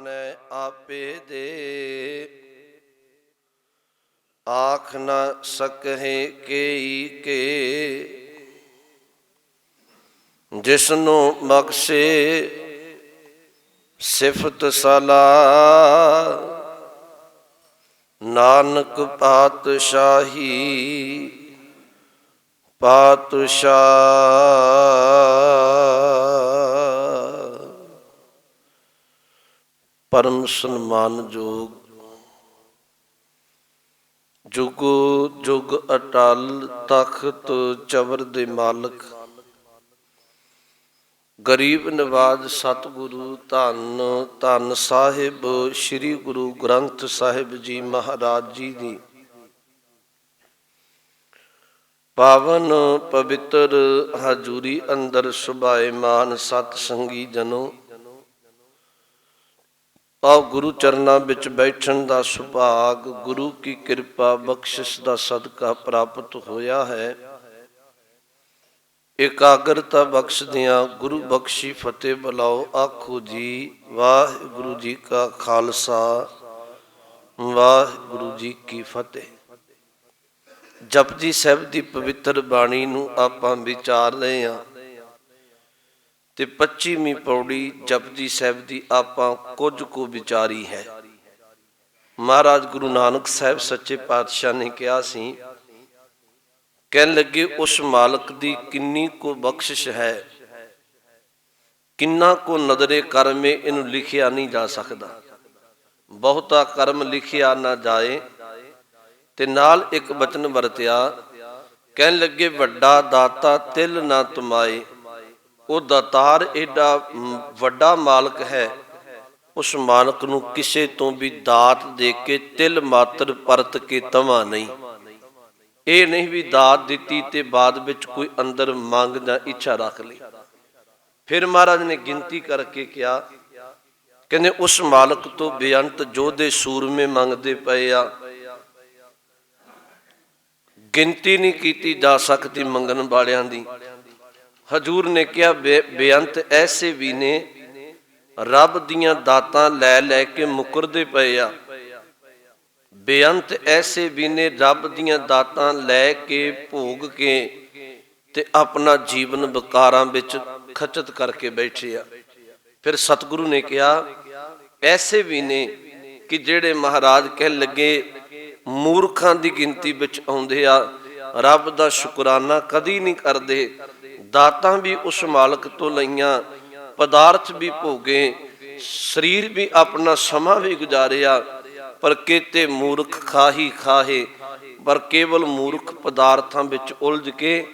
ਜਾਣੈ ਆਪੇ ਦੇ। ਆਖ ਨ ਸਕਹਿ ਕੇਈ ਕੇ। ਜਿਸਨੂੰ ਬਖਸ਼ੇ ਸਿਫਤ ਸਲਾ। ਨਾਨਕ ਪਾਤਸ਼ਾਹੀ ਪਾਤਸ਼ਾਹ। ਪਰਮ ਸਨਮਾਨਯੋਗ ਜੁਗ। ਜੁਗ ਅਟਲ ਤਖਤ ਚਵਰ ਦੇ ਮਾਲਕ। ਗਰੀਬ ਨਵਾਜ ਸਤਿਗੁਰੂ ਧੰਨ ਧੰਨ ਸਾਹਿਬ, ਸ੍ਰੀ ਗੁਰੂ ਗ੍ਰੰਥ ਸਾਹਿਬ ਜੀ ਮਹਾਰਾਜ ਜੀ ਦੀ। ਪਾਵਨ ਪਵਿੱਤਰ ਹਜੂਰੀ ਅੰਦਰ ਸੁਭਾਏਮਾਨ ਸਤ ਸੰਗੀ ਜਨੋ। ਆਓ ਗੁਰੂ ਚਰਨਾਂ ਵਿੱਚ ਬੈਠਣ ਦਾ ਸੁਭਾਗ, ਗੁਰੂ ਕੀ ਕਿਰਪਾ ਬਖਸ਼ਿਸ਼ ਦਾ ਸਦਕਾ ਪ੍ਰਾਪਤ ਹੋਇਆ ਹੈ। ਇਕਾਗਰਤਾ ਬਖਸ਼ਦਿਆਂ ਗੁਰੂ ਬਖਸ਼ੀ ਫਤਿਹ ਬੁਲਾਓ, ਆਖੋ ਜੀ, ਵਾਹਿਗੁਰੂ ਜੀ ਕਾ ਖਾਲਸਾ, ਵਾਹਿਗੁਰੂ ਜੀ ਕੀ ਫਤਿਹ। ਜਪਜੀ ਸਾਹਿਬ ਦੀ ਪਵਿੱਤਰ ਬਾਣੀ ਨੂੰ ਆਪਾਂ ਵਿਚਾਰ ਰਹੇ ਹਾਂ। ਤੇ 25ਵੀਂ ਪੌੜੀ ਜਪਜੀ ਸਾਹਿਬ ਦੀ ਆਪਾਂ ਕੁਝ ਕੋ ਵਿਚਾਰੀ ਹੈ। ਮਹਾਰਾਜ ਗੁਰੂ ਨਾਨਕ ਸਾਹਿਬ ਸੱਚੇ ਪਾਤਸ਼ਾਹ ਨੇ ਕਿਹਾ ਸੀ, ਕਹਿਣ ਲੱਗੇ, ਉਸ ਮਾਲਕ ਦੀ ਕਿੰਨੀ ਕੋ ਬਖਸ਼ਿਸ਼ ਹੈ। ਕਿੰਨਾ ਕੋ ਨਦਰੇ ਕਰਮੇ ਇਹਨੂੰ ਲਿਖਿਆ ਨਹੀਂ ਜਾ ਸਕਦਾ। ਬਹੁਤਾ ਕਰਮ ਲਿਖਿਆ ਨਾ ਜਾਏ ਤੇ ਨਾਲ ਇੱਕ ਬਚਨ ਵਰਤਿਆ, ਕਹਿਣ ਲੱਗੇ, ਵੱਡਾ ਦਾਤਾ ਤਿਲ ਨਾ ਤੁਮਾਏ ਉਹ ਦਾਤਾਰ ਏਡਾ ਵੱਡਾ ਮਾਲਕ ਹੈ। ਉਸ ਮਾਲਕ ਨੂੰ ਕਿਸੇ ਤੋਂ ਵੀ ਦਾਤ ਦੇ ਕੇ ਤਿਲ ਮਾਤਰ ਪਰਤ ਕੇ ਤਵਾ ਨਹੀਂ। ਇਹ ਨਹੀਂ ਵੀ ਦਾਤ ਦਿੱਤੀ ਤੇ ਬਾਅਦ ਵਿੱਚ ਕੋਈ ਅੰਦਰ ਮੰਗ ਜਾਂ ਇੱਛਾ ਰੱਖ ਲਈ। ਫਿਰ ਮਹਾਰਾਜ ਨੇ ਗਿਣਤੀ ਕਰਕੇ ਕਿਹਾ, ਕਹਿੰਦੇ ਉਸ ਮਾਲਕ ਤੋਂ ਬੇਅੰਤ ਜੋਧੇ ਸੂਰਮੇ ਮੰਗਦੇ ਪਏ ਆ, ਗਿਣਤੀ ਨਹੀਂ ਕੀਤੀ ਜਾ ਸਕਦੀ ਮੰਗਣ ਵਾਲਿਆਂ ਦੀ। ਹਜੂਰ ਨੇ ਕਿਹਾ, ਬੇ- ਬੇਅੰਤ ਐਸੇ ਵੀ ਨੇ, ਰੱਬ ਦੀਆਂ ਦਾਤਾਂ ਲੈ ਲੈ ਕੇ ਮੁਕਰਦੇ ਪਏ ਆ। ਬੇਅੰਤ ਐਸੇ ਵੀ ਨੇ, ਰੱਬ ਦੀਆਂ ਦਾਤਾਂ ਲੈ ਕੇ ਭੋਗ ਕੇ ਤੇ ਆਪਣਾ ਜੀਵਨ ਵਿਕਾਰਾਂ ਵਿੱਚ ਖਚਤ ਕਰਕੇ ਬੈਠੇ ਆ। ਫਿਰ ਸਤਿਗੁਰੂ ਨੇ ਕਿਹਾ, ਐਸੇ ਵੀ ਨੇ ਕਿ ਜਿਹੜੇ ਮਹਾਰਾਜ ਕਹਿ ਲੱਗੇ, ਮੂਰਖਾਂ ਦੀ ਗਿਣਤੀ ਵਿੱਚ ਆਉਂਦੇ ਆ, ਰੱਬ ਦਾ ਸ਼ੁਕਰਾਨਾ ਕਦੀ ਨਹੀਂ ਕਰਦੇ। ਦਾਤਾਂ ਵੀ ਉਸ ਮਾਲਕ ਤੋਂ ਲਈਆਂ, ਪਦਾਰਥ ਵੀ ਭੋਗੇ, ਸਰੀਰ ਵੀ ਆਪਣਾ ਸਮਾਂ ਵੀ ਗੁਜ਼ਾਰਿਆ, ਪਰ ਕੀਤੇ ਮੂਰਖ ਖਾਹੀ ਖਾਹੇ, ਪਰ ਕੇਵਲ ਮੂਰਖ ਪਦਾਰਥਾਂ ਵਿੱਚ ਉਲਝ ਕੇ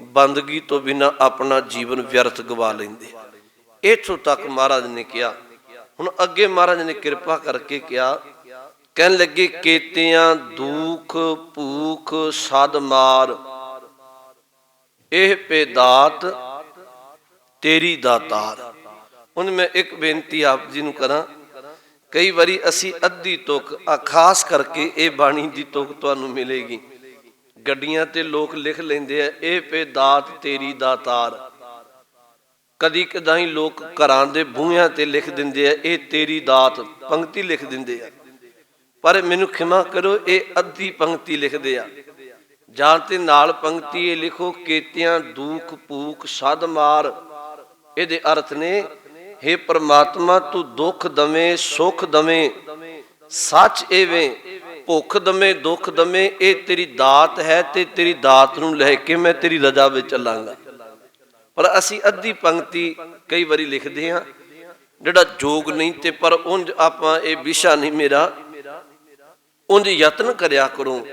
ਬੰਦਗੀ ਤੋਂ ਬਿਨਾ ਆਪਣਾ ਜੀਵਨ ਵਿਅਰਥ ਗਵਾ ਲੈਂਦੇ। ਇੱਥੋਂ ਤੱਕ ਮਹਾਰਾਜ ਨੇ ਕਿਹਾ। ਹੁਣ ਅੱਗੇ ਮਹਾਰਾਜ ਨੇ ਕਿਰਪਾ ਕਰਕੇ ਕਿਹਾ, ਕਹਿਣ ਲੱਗੇ, ਕੀਤਿਆਂ ਦੁੱਖ, ਭੂਖ ਸਦ ਮਾਰ ਇਹ ਪੇਦਾਤ ਤੇਰੀ ਦਾਤਾਰ। ਹੁਣ ਮੈਂ ਇੱਕ ਬੇਨਤੀ ਆਪ ਜੀ ਨੂੰ ਕਰਾਂ, ਕਈ ਵਾਰੀ ਅਸੀਂ ਅੱਧੀ ਤੁਕ, ਆ ਖਾਸ ਕਰਕੇ ਇਹ ਬਾਣੀ ਦੀ ਤੁਕ ਤੁਹਾਨੂੰ ਮਿਲੇਗੀ। ਗੱਡੀਆਂ ਤੇ ਲੋਕ ਲਿਖ ਲੈਂਦੇ ਆ, ਇਹ ਪੇ ਦਾਤ ਤੇਰੀ ਦਾਤਾਰ। ਕਦੀ ਕਦਾਈ ਲੋਕ ਘਰਾਂ ਦੇ ਬੂਹਿਆਂ ਤੇ ਲਿਖ ਦਿੰਦੇ ਆ, ਇਹ ਤੇਰੀ ਦਾਤ, ਪੰਕਤੀ ਲਿਖ ਦਿੰਦੇ ਆ। ਪਰ ਮੈਨੂੰ ਖਿਮਾ ਕਰੋ, ਇਹ ਅੱਧੀ ਪੰਕਤੀ ਲਿਖਦੇ ਆ। ਜਾਂ ਤੇ ਨਾਲ ਪੰਕਤੀ ਇਹ ਲਿਖੋ, ਕੀਤਿਆਂ ਦੁਖ ਭੂਖ ਸਦ ਮਾਰ। ਇਹਦੇ ਅਰਥ ਨੇ हे ਪ੍ਰਮਾਤਮਾ, ਤੂੰ ਦੁੱਖ ਦਵੇਂ, ਸੁਖ ਦਵੇਂ। ਸੱਚ ਐਵੇਂ ਭੁੱਖ ਦਵੇਂ, ਦੁੱਖ ਦਵੇਂ, ਇਹ ਤੇਰੀ ਦਾਤ ਹੈ ਤੇ ਤੇਰੀ ਦਾਤ ਨੂੰ ਲੈ ਕੇ ਮੈਂ ਤੇਰੀ ਰਜ਼ਾ ਵਿੱਚ ਚੱਲਾਂਗਾ। ਪਰ ਅਸੀਂ ਅੱਧੀ ਪੰਕਤੀ ਕਈ ਵਾਰੀ ਲਿਖਦੇ ਹਾਂ, ਜਿਹੜਾ ਜੋਗ ਨਹੀਂ ਤੇ ਪਰ ਉਂਝ ਆਪਾਂ ਇਹ ਵਿਸ਼ਾ ਨਹੀਂ ਮੇਰਾ। ਉਂਝ ਯਤਨ ਕਰਿਆ ਕਰੋ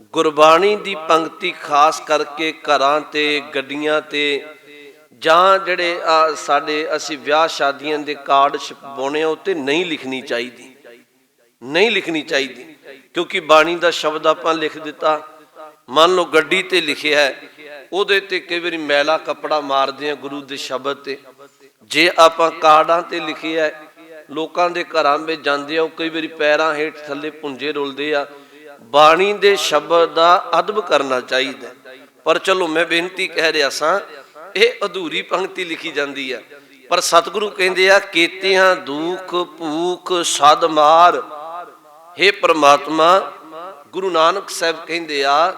ਗੁਰਬਾਣੀ ਦੀ ਪੰਕਤੀ ਖਾਸ ਕਰਕੇ ਘਰਾਂ ਤੇ, ਗੱਡੀਆਂ ਤੇ, ਜਾਂ ਜਿਹੜੇ ਸਾਡੇ ਅਸੀਂ ਵਿਆਹ ਸ਼ਾਦੀਆਂ ਦੇ ਕਾਰਡ ਛਪਾਉਣੇ ਆ ਉੱਤੇ ਨਹੀਂ ਲਿਖਣੀ ਚਾਹੀਦੀ। ਨਹੀਂ ਲਿਖਣੀ ਚਾਹੀਦੀ, ਕਿਉਂਕਿ ਬਾਣੀ ਦਾ ਸ਼ਬਦ ਆਪਾਂ ਲਿਖ ਦਿੱਤਾ। ਮੰਨ ਲਓ ਗੱਡੀ ਤੇ ਲਿਖਿਆ ਹੈ, ਉਹਦੇ ਤੇ ਕਈ ਵਾਰੀ ਮੈਲਾ ਕੱਪੜਾ ਮਾਰਦੇ ਆ ਗੁਰੂ ਦੇ ਸ਼ਬਦ ਤੇ। ਜੇ ਆਪਾਂ ਕਾਰਡਾਂ ਤੇ ਲਿਖਿਆ ਹੈ, ਲੋਕਾਂ ਦੇ ਘਰਾਂ ਵਿੱਚ ਜਾਂਦੇ ਆ, ਉਹ ਕਈ ਵਾਰੀ ਪੈਰਾਂ ਹੇਠ ਥੱਲੇ ਪੁੰਜੇ ਰੁਲਦੇ ਆ ਬਾਣੀ ਦੇ ਸ਼ਬਦ ਦਾ ਅਦਬ ਕਰਨਾ ਚਾਹੀਦਾ ਪਰ ਚਲੋ ਮੈਂ ਬੇਨਤੀ ਕਹਿ ਰਿਹਾ ਸਾਂ, ਇਹ ਅਧੂਰੀ ਪੰਕਤੀ ਲਿਖੀ ਜਾਂਦੀ ਹੈ ਪਰ ਸਤਿਗੁਰੂ ਕਹਿੰਦੇ ਆ, ਕੀਤਿਆਂ ਦੁੱਖ ਭੂਖ ਸਦ ਮਾਰ। हे ਪ੍ਰਮਾਤਮਾ, ਗੁਰੂ ਨਾਨਕ ਸਾਹਿਬ ਕਹਿੰਦੇ ਆ,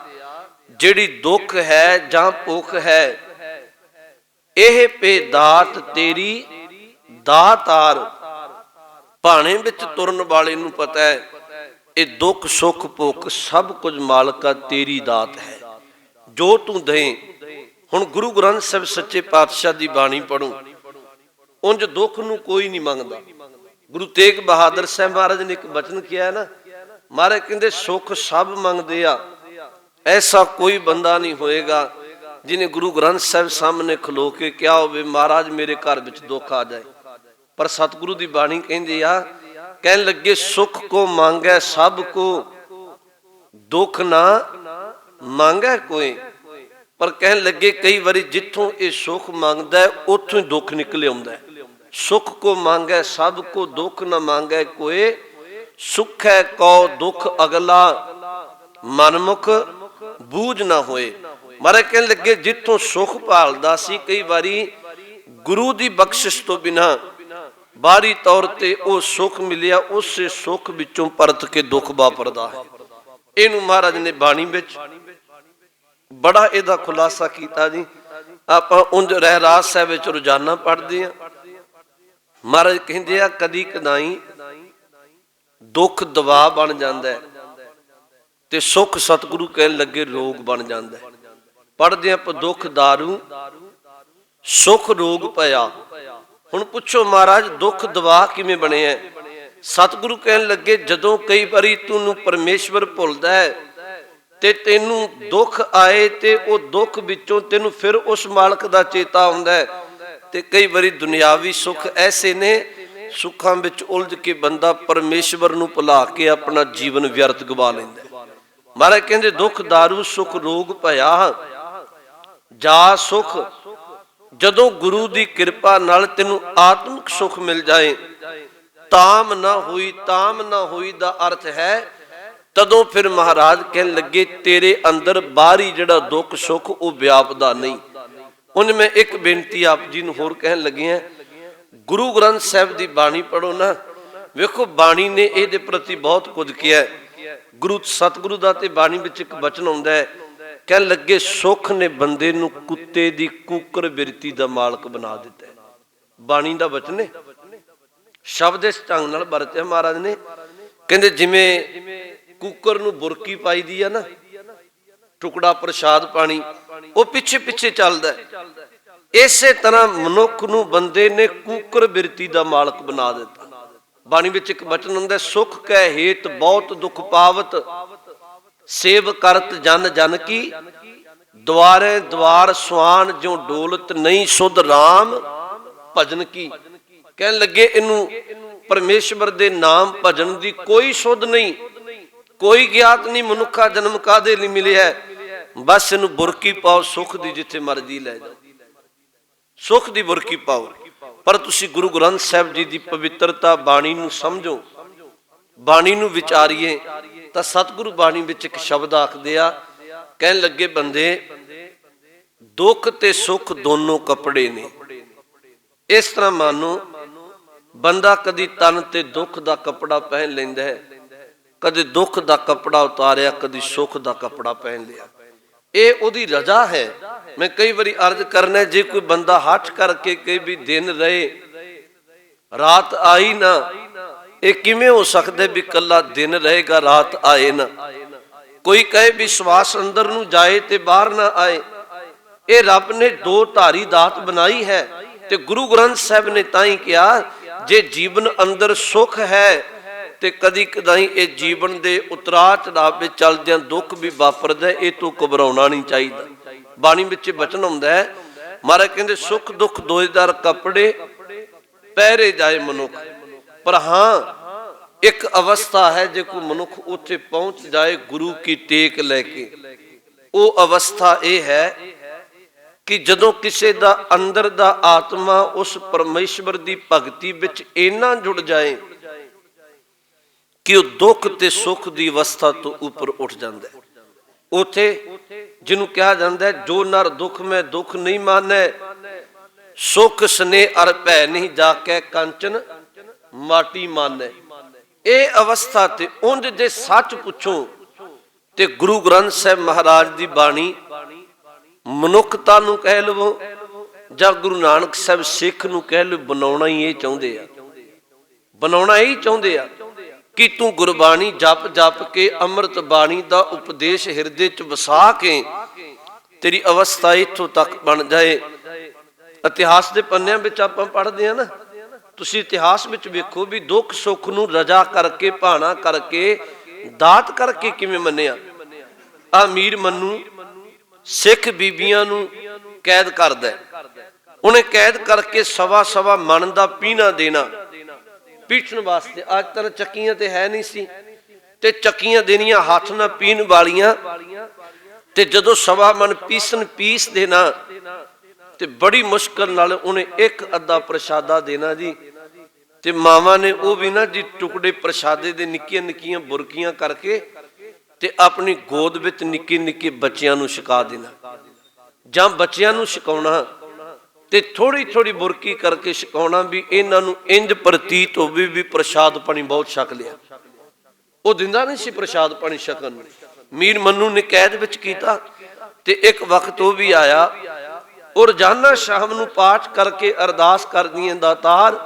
ਜਿਹੜੀ ਦੁੱਖ ਹੈ ਜਾਂ ਭੁੱਖ ਹੈ, ਇਹ ਪੇ ਦਾਤ ਤੇਰੀ ਦਾਤਾਰ ਭਾਣੇ ਵਿੱਚ ਤੁਰਨ ਵਾਲੇ ਨੂੰ ਪਤਾ ਹੈ ਇਹ ਦੁੱਖ, ਸੁੱਖ, ਭੁੱਖ ਸਭ ਕੁਝ ਮਾਲਕਾ ਤੇਰੀ ਦਾਤ ਹੈ। ਜੋ ਤੂੰ ਦੇ ਹੁਣ ਗੁਰੂ ਗ੍ਰੰਥ ਸਾਹਿਬ ਸੱਚੇ ਪਾਤਸ਼ਾਹ ਦੀ ਬਾਣੀ ਪੜੋ ਉਂਝ ਦੁੱਖ ਨੂੰ ਕੋਈ ਨਹੀਂ ਮੰਗਦਾ। ਗੁਰੂ ਤੇਗ ਬਹਾਦਰ ਸਾਹਿਬ ਮਹਾਰਾਜ ਨੇ ਇੱਕ ਬਚਨ ਕਿਹਾ ਨਾ, ਮਹਾਰਾਜ ਕਹਿੰਦੇ, ਸੁੱਖ ਸਭ ਮੰਗਦੇ ਆ, ਐਸਾ ਕੋਈ ਬੰਦਾ ਨਹੀਂ ਹੋਏਗਾ ਜਿਨੇ ਗੁਰੂ ਗ੍ਰੰਥ ਸਾਹਿਬ ਸਾਹਮਣੇ ਖਲੋ ਕੇ ਕਿਹਾ ਹੋਵੇ, ਮਹਾਰਾਜ, ਮੇਰੇ ਘਰ ਵਿੱਚ ਦੁੱਖ ਆ ਜਾਏ। ਪਰ ਸਤਿਗੁਰੂ ਦੀ ਬਾਣੀ ਕਹਿੰਦੀ ਆ ਕਹਿਣ ਲੱਗੇ ਸੁਖ ਕੋ ਮੰਗੈ ਸਭ ਕੋ ਦੁੱਖ ਨਾ ਮੰਗੈ ਕੋਈ? ਪਰ ਕਹਿਣ ਲੱਗੇ ਕਈ ਵਾਰੀ ਜਿੱਥੋਂ ਇਹ ਸੁਖ ਮੰਗਦਾ ਹੈ, ਉੱਥੋਂ ਹੀ ਦੁੱਖ ਨਿਕਲ ਆਉਂਦਾ ਹੈ। ਸੁਖ ਕੋ ਮੰਗੈ ਸਭ ਕੋ ਦੁੱਖ ਨਾ ਮੰਗੈ ਕੋਏ ਸੁਖ ਹੈ ਕੋ ਦੁੱਖ ਅਗਲਾ ਮਨਮੁਖ ਬੂਝ ਨਾ ਹੋਏ? ਮਾਰੇ ਕਹਿਣ ਲੱਗੇ ਜਿੱਥੋਂ ਸੁਖ ਭਾਲਦਾ ਸੀ ਕਈ ਵਾਰੀ ਗੁਰੂ ਦੀ ਬਖਸ਼ਿਸ਼ ਤੋਂ ਬਿਨਾ ਬਾਹਰੀ ਤੌਰ ਤੇ ਉਹ ਸੁਖ ਮਿਲਿਆ, ਉਸੇ ਸੁਖ ਵਿੱਚੋਂ ਪਰਤ ਕੇ ਦੁੱਖ ਵਾਪਰਦਾ ਹੈ। ਇਹਨੂੰ ਮਹਾਰਾਜ ਨੇ ਬਾਣੀ ਵਿੱਚ ਬੜਾ ਇਹਦਾ ਖੁਲਾਸਾ ਕੀਤਾ ਜੀ। ਆਪਾਂ ਉਂਝ ਰਹਿਰਾਸ ਸਾਹਿਬ ਵਿੱਚ ਰੋਜ਼ਾਨਾ ਪੜ੍ਹਦੇ ਆ ਮਹਾਰਾਜ ਕਹਿੰਦੇ ਆ, ਕਦੀ ਕਦਾਈ ਦੁੱਖ ਦਵਾ ਬਣ ਜਾਂਦਾ ਤੇ ਸੁਖ ਸਤਿਗੁਰੂ ਕਹਿਣ ਲੱਗੇ ਰੋਗ ਬਣ ਜਾਂਦਾ ਹੈ। ਪੜ੍ਹਦੇ ਆਪਾਂ, ਦੁੱਖ दारू ਸੁਖ ਰੋਗ ਪਿਆ। ਹੁਣ ਪੁੱਛੋ ਮਹਾਰਾਜ, ਦੁੱਖ ਦਵਾ ਕਿਵੇਂ ਬਣਿਆ ਸਤਿਗੁਰੂ ਕਹਿਣ ਲੱਗੇ, ਜਦੋਂ ਕਈ ਵਾਰੀ ਤੂੰ ਪਰਮੇਸ਼ਵਰ ਭੁੱਲਦਾ ਹੈ ਤੇ ਤੈਨੂੰ ਦੁੱਖ ਆਏ ਤੇ ਉਹ ਦੁੱਖ ਵਿੱਚੋਂ ਤੈਨੂੰ ਫਿਰ ਉਸ ਮਾਲਕ ਦਾ ਚੇਤਾ ਆਉਂਦਾ ਹੈ ਤੇ ਕਈ ਵਾਰੀ ਦੁਨਿਆਵੀ ਸੁੱਖ ਐਸੇ ਨੇ, ਸੁੱਖਾਂ ਵਿੱਚ ਉਲਝ ਕੇ ਬੰਦਾ ਪਰਮੇਸ਼ਵਰ ਨੂੰ ਭੁਲਾ ਕੇ ਆਪਣਾ ਜੀਵਨ ਵਿਅਰਥ ਗਵਾ ਲੈਂਦਾ ਮਹਾਰਾਜ ਕਹਿੰਦੇ, ਦੁੱਖ दारू ਸੁਖ, ਰੋਗ ਭਇਆ। ਜਾ ਸੁਖ ਜਦੋਂ ਗੁਰੂ ਦੀ ਕਿਰਪਾ ਨਾਲ ਤੈਨੂੰ ਆਤਮਿਕ ਸੁਖ ਮਿਲ ਜਾਏ, ਤਾਮ ਨਾ ਹੋਈ, ਤਾਮ ਨਾ ਹੋਈ ਦਾ ਅਰਥ ਹੈ, ਤਦੋਂ ਫਿਰ ਮਹਾਰਾਜ ਕਹਿਣ ਲੱਗੇ, ਤੇਰੇ ਅੰਦਰ ਬਾਹਰੀ ਜਿਹੜਾ ਦੁੱਖ ਸੁੱਖ ਉਹ ਵਿਆਪਦਾ ਨਹੀਂ। ਉਹਨੇ ਮੈਂ ਇੱਕ ਬੇਨਤੀ ਆਪ ਜੀ ਨੂੰ ਹੋਰ ਕਹਿਣ ਲੱਗਿਆ ਗੁਰੂ ਗ੍ਰੰਥ ਸਾਹਿਬ ਦੀ ਬਾਣੀ ਪੜੋ ਨਾ। ਵੇਖੋ, ਬਾਣੀ ਨੇ ਇਹਦੇ ਪ੍ਰਤੀ ਬਹੁਤ ਕੁਝ ਕਿਹਾ ਗੁਰੂ ਸਤਿਗੁਰੂ ਦਾ ਤੇ ਬਾਣੀ ਵਿੱਚ ਇੱਕ ਬਚਨ ਆਉਂਦਾ ਹੈ ਕਹਿਣ ਲੱਗੇ ਸੁੱਖ ਨੇ ਬੰਦੇ ਨੂੰ ਕੁੱਤੇ ਦੀ ਕੂਕਰ ਬਿਰਤੀ ਦਾ ਮਾਲਕ ਬਣਾ ਦਿੱਤਾ ਬਾਣੀ ਦਾ ਬਚਨ ਹੈ। ਸ਼ਬਦ ਇਸ ਢੰਗ ਨਾਲ ਵਰਤਿਆ ਮਹਾਰਾਜ ਨੇ। ਕਹਿੰਦੇ ਜਿਵੇਂ ਕੁੱਕਰ ਨੂੰ ਬੁਰਕੀ ਪਾਈ ਦੀ ਆ ਨਾ ਟੁਕੜਾ ਪ੍ਰਸ਼ਾਦ ਪਾਣੀ ਉਹ ਪਿੱਛੇ ਪਿੱਛੇ ਚੱਲਦਾ ਇਸੇ ਤਰ੍ਹਾਂ ਮਨੁੱਖ ਨੂੰ ਬੰਦੇ ਨੇ ਕੂਕਰ ਬਿਰਤੀ ਦਾ ਮਾਲਕ ਬਣਾ ਦਿੱਤਾ। ਬਾਣੀ ਵਿੱਚ ਇੱਕ ਬਚਨ ਹੁੰਦਾ ਹੈ, ਸੁਖ ਕੈ ਹੇਤ ਬਹੁਤ ਦੁਖ ਪਾਵਤ ਸੇਵ ਕਰਤ ਜਨ ਜਨ ਕੀ, ਦੁਆਰੇ ਦਵਾਰ ਸੁਆਨ ਜੋ ਡੋਲਤ ਨਹੀਂ ਸੁਧ RAM ਭਜਨ ਕੀ। ਕਹਿਣ ਲੱਗੇ ਇਹਨੂੰ ਪਰਮੇਸ਼ਵਰ ਦੇ ਨਾਮ ਭਜਨ ਦੀ ਕੋਈ ਸੁਧ ਨਹੀਂ, ਕੋਈ ਗਿਆਤ ਨਹੀਂ, ਮਨੁੱਖਾ ਜਨਮ ਕਾਦੇ ਲਈ ਮਿਲਿਆ? ਬਸ ਇਹਨੂੰ ਬੁਰਕੀ ਪਾਓ, ਸੁਖ ਦੀ ਜਿੱਥੇ ਮਰਜ਼ੀ ਲੈ ਜਾਓ। ਸੁਖ ਦੀ ਬੁਰਕੀ ਪਾਓ। ਪਰ ਤੁਸੀਂ ਗੁਰੂ ਗ੍ਰੰਥ ਸਾਹਿਬ ਜੀ ਦੀ ਪਵਿੱਤਰਤਾ ਬਾਣੀ ਨੂੰ ਸਮਝੋ। ਬਾਣੀ ਨੂੰ ਵਿਚਾਰੀਏ। ਤਾਂ ਸਤਿਗੁਰੂ ਬਾਣੀ ਵਿੱਚ ਇੱਕ ਸ਼ਬਦ ਆਖਦੇ ਆ, ਕਹਿਣ ਲੱਗੇ ਬੰਦੇ, ਦੁੱਖ ਤੇ ਸੁੱਖ ਦੋਨੋਂ ਕੱਪੜੇ ਨੇ। ਇਸ ਤਰ੍ਹਾਂ ਮੰਨੋ, ਬੰਦਾ ਕਦੀ ਤਨ ਤੇ ਦੁੱਖ ਦਾ ਕੱਪੜਾ ਪਹਿਨ ਲੈਂਦਾ ਹੈ, ਕਦੇ ਦੁੱਖ ਦਾ ਕੱਪੜਾ ਉਤਾਰਿਆ, ਕਦੀ ਸੁੱਖ ਦਾ ਕੱਪੜਾ ਪਹਿਨ ਲਿਆ। ਇਹ ਉਹਦੀ ਰਜ਼ਾ ਹੈ। ਮੈਂ ਕਈ ਵਾਰੀ ਅਰਜ਼ ਕਰਨਾ ਜੇ ਕੋਈ ਬੰਦਾ ਹੱਠ ਕਰਕੇ ਕਈ ਵੀ ਦਿਨ ਰਹੇ, ਰਾਤ ਆਈ ਨਾ ਇਹ ਕਿਵੇਂ ਹੋ ਸਕਦਾ ਵੀ ਕੱਲਾ ਦਿਨ ਰਹੇਗਾ, ਰਾਤ ਆਏ ਨਾ? ਕੋਈ ਕਹੇ ਵੀ ਸਵਾਸ ਅੰਦਰ ਨੂੰ ਜਾਏ ਤੇ ਬਾਹਰ ਨਾ ਆਏ। ਇਹ ਰੱਬ ਨੇ ਦੋ ਧਾਰੀ ਦਾਤ ਬਣਾਈ ਹੈ ਤੇ ਗੁਰੂ ਗ੍ਰੰਥ ਸਾਹਿਬ ਨੇ ਤਾਂ ਹੀ ਕਿਹਾ, ਜੇ ਜੀਵਨ ਅੰਦਰ ਸੁਖ ਹੈ ਤੇ ਕਦੀ ਕਦਾਈ ਇਹ ਜੀਵਨ ਦੇ ਉਤਰਾਅ ਚੜਾਵ ਵਿੱਚ ਚੱਲਦਿਆਂ ਦੁੱਖ ਵੀ ਵਾਪਰਦਾ ਇਹ ਤੋਂ ਘਬਰਾਉਣਾ ਨਹੀਂ ਚਾਹੀਦਾ। ਬਾਣੀ ਵਿੱਚ ਬਚਨ ਹੁੰਦਾ ਹੈ, ਮਹਾਰਾਜ ਕਹਿੰਦੇ, ਸੁਖ ਦੁੱਖ ਦੋਇਦਾਰ ਕੱਪੜੇ, ਪਹਿਰੇ ਜਾਏ ਮਨੁੱਖ। ਪਰ ਹਾਂ, ਇੱਕ ਅਵਸਥਾ ਹੈ ਜੇ ਕੋਈ ਮਨੁੱਖ ਉੱਥੇ ਪਹੁੰਚ ਜਾਏ ਗੁਰੂ ਕੀ ਟੇਕ ਲੈ ਕੇ। ਉਹ ਅਵਸਥਾ ਇਹ ਹੈ ਕਿ ਜਦੋਂ ਕਿਸੇ ਦਾ ਅੰਦਰ ਦਾ ਆਤਮਾ ਉਸ ਪਰਮੇਸ਼ਵਰ ਦੀ ਭਗਤੀ ਵਿੱਚ ਇੰਨਾ ਜੁੜ ਜਾਏ ਕਿ ਉਹ ਦੁੱਖ ਤੇ ਸੁੱਖ ਦੀ ਅਵਸਥਾ ਤੋਂ ਉੱਪਰ ਉੱਠ ਜਾਂਦਾ ਹੈ। ਉਥੇ ਜਿਹਨੂੰ ਕਿਹਾ ਜਾਂਦਾ ਹੈ, ਜੋ ਨਰ ਦੁੱਖ ਮੈਂ ਦੁੱਖ ਨਹੀਂ ਮਾਨੈ, ਸੁਖ ਸਨੇ ਅਰ ਭੈ ਨਹੀਂ ਜਾ ਕੇ ਕੰਚਨ ਮਾਟੀ ਮਾਨੈ ਇਹ ਅਵਸਥਾ ਤੇ ਉਂਝ ਜੇ ਸੱਚ ਪੁੱਛੋ ਤੇ ਗੁਰੂ ਗ੍ਰੰਥ ਸਾਹਿਬ ਮਹਾਰਾਜ ਦੀ ਬਾਣੀ ਮਨੁੱਖਤਾ ਨੂੰ ਕਹਿ ਲਵੋ ਜਾਂ ਗੁਰੂ ਨਾਨਕ ਸਾਹਿਬ ਸਿੱਖ ਨੂੰ ਕਹਿ ਲਵੋ ਬਣਾਉਣਾ ਹੀ ਇਹ ਚਾਹੁੰਦੇ ਆ। ਬਣਾਉਣਾ ਹੀ ਚਾਹੁੰਦੇ ਆ ਕਿ ਤੂੰ ਗੁਰਬਾਣੀ ਜਪ ਜਪ ਕੇ ਅੰਮ੍ਰਿਤ ਬਾਣੀ ਦਾ ਉਪਦੇਸ਼ ਹਿਰਦੇ 'ਚ ਵਸਾ ਕੇ ਤੇਰੀ ਅਵਸਥਾ ਇੱਥੋਂ ਤੱਕ ਬਣ ਜਾਏ। ਇਤਿਹਾਸ ਦੇ ਪੰਨਿਆਂ ਵਿੱਚ ਆਪਾਂ ਪੜ੍ਹਦੇ ਆ ਨਾ। ਤੁਸੀਂ ਇਤਿਹਾਸ ਵਿੱਚ ਵੇਖੋ ਵੀ ਦੁੱਖ ਸੁੱਖ ਨੂੰ ਰਜਾ ਕਰਕੇ, ਭਾਣਾ ਕਰਕੇ, ਦਾਤ ਕਰਕੇ ਕਿਵੇਂ ਮੰਨਿਆ? ਆ ਮੰਨੂ ਸਿੱਖ ਬੀਬੀਆਂ ਨੂੰ ਕੈਦ ਕਰਦਾ ਉਹਨੇ ਕੈਦ ਕਰਕੇ ਸਵਾ ਸਵਾ ਮਨ ਦਾ ਪੀਣਾ ਦੇਣਾ। ਪੀਠਣ ਵਾਸਤੇ ਅੱਜ ਤਰ ਚੱਕੀਆਂ ਤੇ ਹੈ ਨਹੀਂ ਸੀ। ਤੇ ਚੱਕੀਆਂ ਦੇਣੀਆਂ, ਹੱਥ ਨਾਲ ਪੀਣ ਵਾਲੀਆਂ। ਤੇ ਜਦੋਂ ਸਵਾ ਮਨ ਪੀਸਣ ਪੀਸ ਦੇਣਾ ਤੇ ਬੜੀ ਮੁਸ਼ਕਲ ਨਾਲ ਉਹਨੇ ਇੱਕ ਅੱਧਾ ਪ੍ਰਸ਼ਾਦਾ ਦੇਣਾ ਜੀ। ਤੇ ਮਾਵਾਂ ਨੇ ਉਹ ਵੀ ਨਾ ਜੀ ਟੁਕੜੇ ਪ੍ਰਸ਼ਾਦੇ ਦੇ ਨਿੱਕੀਆਂ ਨਿੱਕੀਆਂ ਬੁਰਕੀਆਂ ਕਰਕੇ ਤੇ ਆਪਣੀ ਗੋਦ ਵਿੱਚ ਨਿੱਕੇ ਨਿੱਕੇ ਬੱਚਿਆਂ ਨੂੰ ਛਕਾ ਦੇਣਾ। ਜਾਂ ਬੱਚਿਆਂ ਨੂੰ ਛਕਾਉਣਾ ਤੇ ਥੋੜੀ ਥੋੜੀ ਬੁਰਕੀ ਕਰਕੇ ਛਕਾਉਣਾ ਵੀ ਇਹਨਾਂ ਨੂੰ ਇੰਜ ਪ੍ਰਤੀਤ ਹੋਵੇ ਵੀ ਪ੍ਰਸ਼ਾਦ ਪਾਣੀ ਬਹੁਤ ਛਕ ਲਿਆ। ਉਹ ਦਿੰਦਾ ਨਹੀਂ ਸੀ ਪ੍ਰਸ਼ਾਦ ਪਾਣੀ ਛਕਣ ਨੂੰ। ਮੀਰ ਮੰਨੂ ਨੇ ਕੈਦ ਵਿੱਚ ਕੀਤਾ ਤੇ ਇੱਕ ਵਕਤ ਉਹ ਵੀ ਆਇਆ ਉਹ ਰੋਜ਼ਾਨਾ ਸ਼ਾਮ ਨੂੰ ਪਾਠ ਕਰਕੇ ਅਰਦਾਸ ਕਰਦੀਆਂ ਦਾਤਾਰ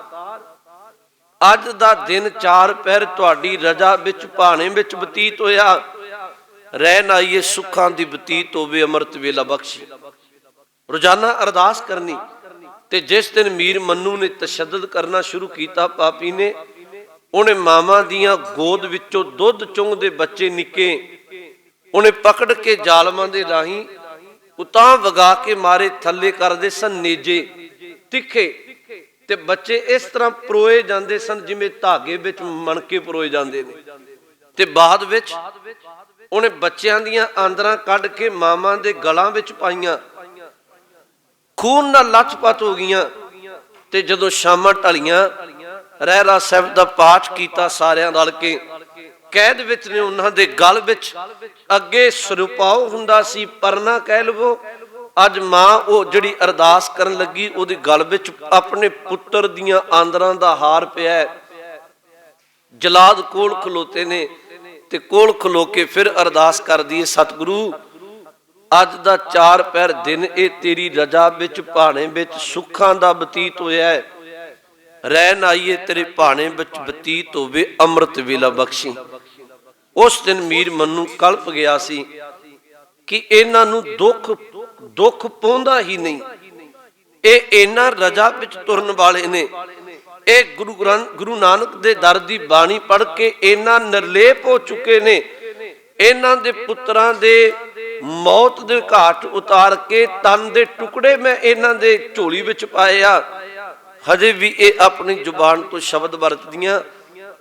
ਅੱਜ ਦਾ ਦਿਨ ਚਾਰ ਪਹਿਰ ਤੁਹਾਡੀ ਰਜਾ ਵਿੱਚ, ਭਾਣੇ ਵਿੱਚ ਬਤੀਤ ਹੋਇਆ। ਰਹਿ ਨਾ ਇਹ ਸੁੱਖਾਂ ਦੀ ਬਤੀਤ ਹੋਵੇ, ਅੰਮ੍ਰਿਤ ਵੇਲਾ ਬਖਸ਼ੀ। ਰੋਜ਼ਾਨਾ ਅਰਦਾਸ ਕਰਨੀ ਤੇ ਜਿਸ ਦਿਨ ਮੀਰ ਮੰਨੂ ਨੇ ਤਸ਼ੱਦਦ ਕਰਨਾ ਸ਼ੁਰੂ ਕੀਤਾ ਪਾਪੀ ਨੇ, ਉਹਨੇ ਮਾਮਾ ਦੀਆਂ ਗੋਦ ਵਿੱਚੋਂ ਦੁੱਧ ਚੁੰਗਦੇ ਬੱਚੇ ਨਿੱਕੇ, ਉਹਨੇ ਪਕੜ ਕੇ ਜ਼ਾਲਮਾਂ ਦੇ ਰਾਹੀਂ ਉਤਾਂ ਵਗਾ ਕੇ ਮਾਰੇ ਥੱਲੇ ਕਰਦੇ ਸਨ ਨੇਜੇ, ਤਿੱਖੇ। ਤੇ ਬੱਚੇ ਇਸ ਤਰ੍ਹਾਂ ਪਰੋਏ ਜਾਂਦੇ ਸਨ ਜਿਵੇਂ ਧਾਗੇ ਵਿੱਚ ਮਣਕੇ ਪਰੋਏ ਜਾਂਦੇ ਨੇ। ਤੇ ਬਾਅਦ ਵਿੱਚ ਉਹਨੇ ਬੱਚਿਆਂ ਦੀਆਂ ਆਂਦਰਾਂ ਕੱਢ ਕੇ ਮਾਵਾਂ ਦੇ ਗਲਾਂ ਵਿੱਚ ਪਾਈਆਂ। ਖੂਨ ਨਾਲ ਲੱਥਪੱਥ ਹੋ ਗਈਆਂ। ਤੇ ਜਦੋਂ ਸ਼ਾਮਾਂ ਢਲੀਆਂ ਰਹਿਰਾ ਸਾਹਿਬ ਦਾ ਪਾਠ ਕੀਤਾ ਸਾਰਿਆਂ ਰਲ ਕੇ। ਕੈਦ ਵਿੱਚ ਨੇ ਉਹਨਾਂ ਦੇ ਗਲ ਵਿੱਚ। ਅੱਗੇ ਸਰੂਪਾਉ ਹੁੰਦਾ ਸੀ ਪਰਨਾ ਕਹਿ ਲਵੋ, ਅੱਜ ਮਾਂ ਉਹ ਜਿਹੜੀ ਅਰਦਾਸ ਕਰਨ ਲੱਗੀ, ਉਹਦੇ ਗਲ ਵਿੱਚ ਆਪਣੇ ਪੁੱਤਰ ਦੀਆਂ ਆਂਦਰਾਂ ਦਾ ਹਾਰ ਪਿਆ ਜਲਾਦ ਕੋਲ ਖਲੋਤੇ ਨੇ ਤੇ ਕੋਲ ਖਲੋ ਕੇ ਫਿਰ ਅਰਦਾਸ ਕਰਦੀ ਹੈ ਸਤਿਗੁਰੂ, ਅੱਜ ਦਾ ਚਾਰ ਪੈਰ ਦਿਨ ਇਹ ਤੇਰੀ ਰਜਾ ਵਿੱਚ, ਭਾਣੇ ਵਿੱਚ ਸੁੱਖਾਂ ਦਾ ਬਤੀਤ ਹੋਇਆ ਹੈ। ਰਹਿ ਆਈਏ ਤੇਰੇ ਭਾਣੇ ਵਿੱਚ ਬਤੀਤ ਹੋਵੇ, ਅੰਮ੍ਰਿਤ ਵੇਲਾ ਬਖਸ਼ੀ। ਉਸ ਦਿਨ ਮੀਰ ਮੰਨੂ ਕਲਪ ਗਿਆ ਸੀ ਕਿ ਇਹਨਾਂ ਨੂੰ ਦੁੱਖ ਦੁੱਖ ਪਹੁੰਦਾ ਹੀ ਨਹੀਂ। ਇਹ ਇਹਨਾਂ ਰਜਾ ਵਿੱਚ ਤੁਰਨ ਵਾਲੇ ਨੇ। ਇਹ ਗੁਰੂ ਗ੍ਰੰਥ ਗੁਰੂ ਨਾਨਕ ਦੇ ਦਰ ਦੀ ਬਾਣੀ ਪੜ੍ਹ ਕੇ ਇਹਨਾਂ ਨਿਰਲੇਪ ਹੋ ਚੁੱਕੇ ਨੇ। ਇਹਨਾਂ ਦੇ ਪੁੱਤਰਾਂ ਦੇ ਮੌਤ ਦੇ ਘਾਟ ਉਤਾਰ ਕੇ ਤਨ ਦੇ ਟੁਕੜੇ ਮੈਂ ਇਹਨਾਂ ਦੇ ਝੋਲੀ ਵਿੱਚ ਪਾਏ ਆ। ਹਜੇ ਵੀ ਇਹ ਆਪਣੀ ਜ਼ੁਬਾਨ ਤੋਂ ਸ਼ਬਦ ਵਰਤਦੀਆਂ।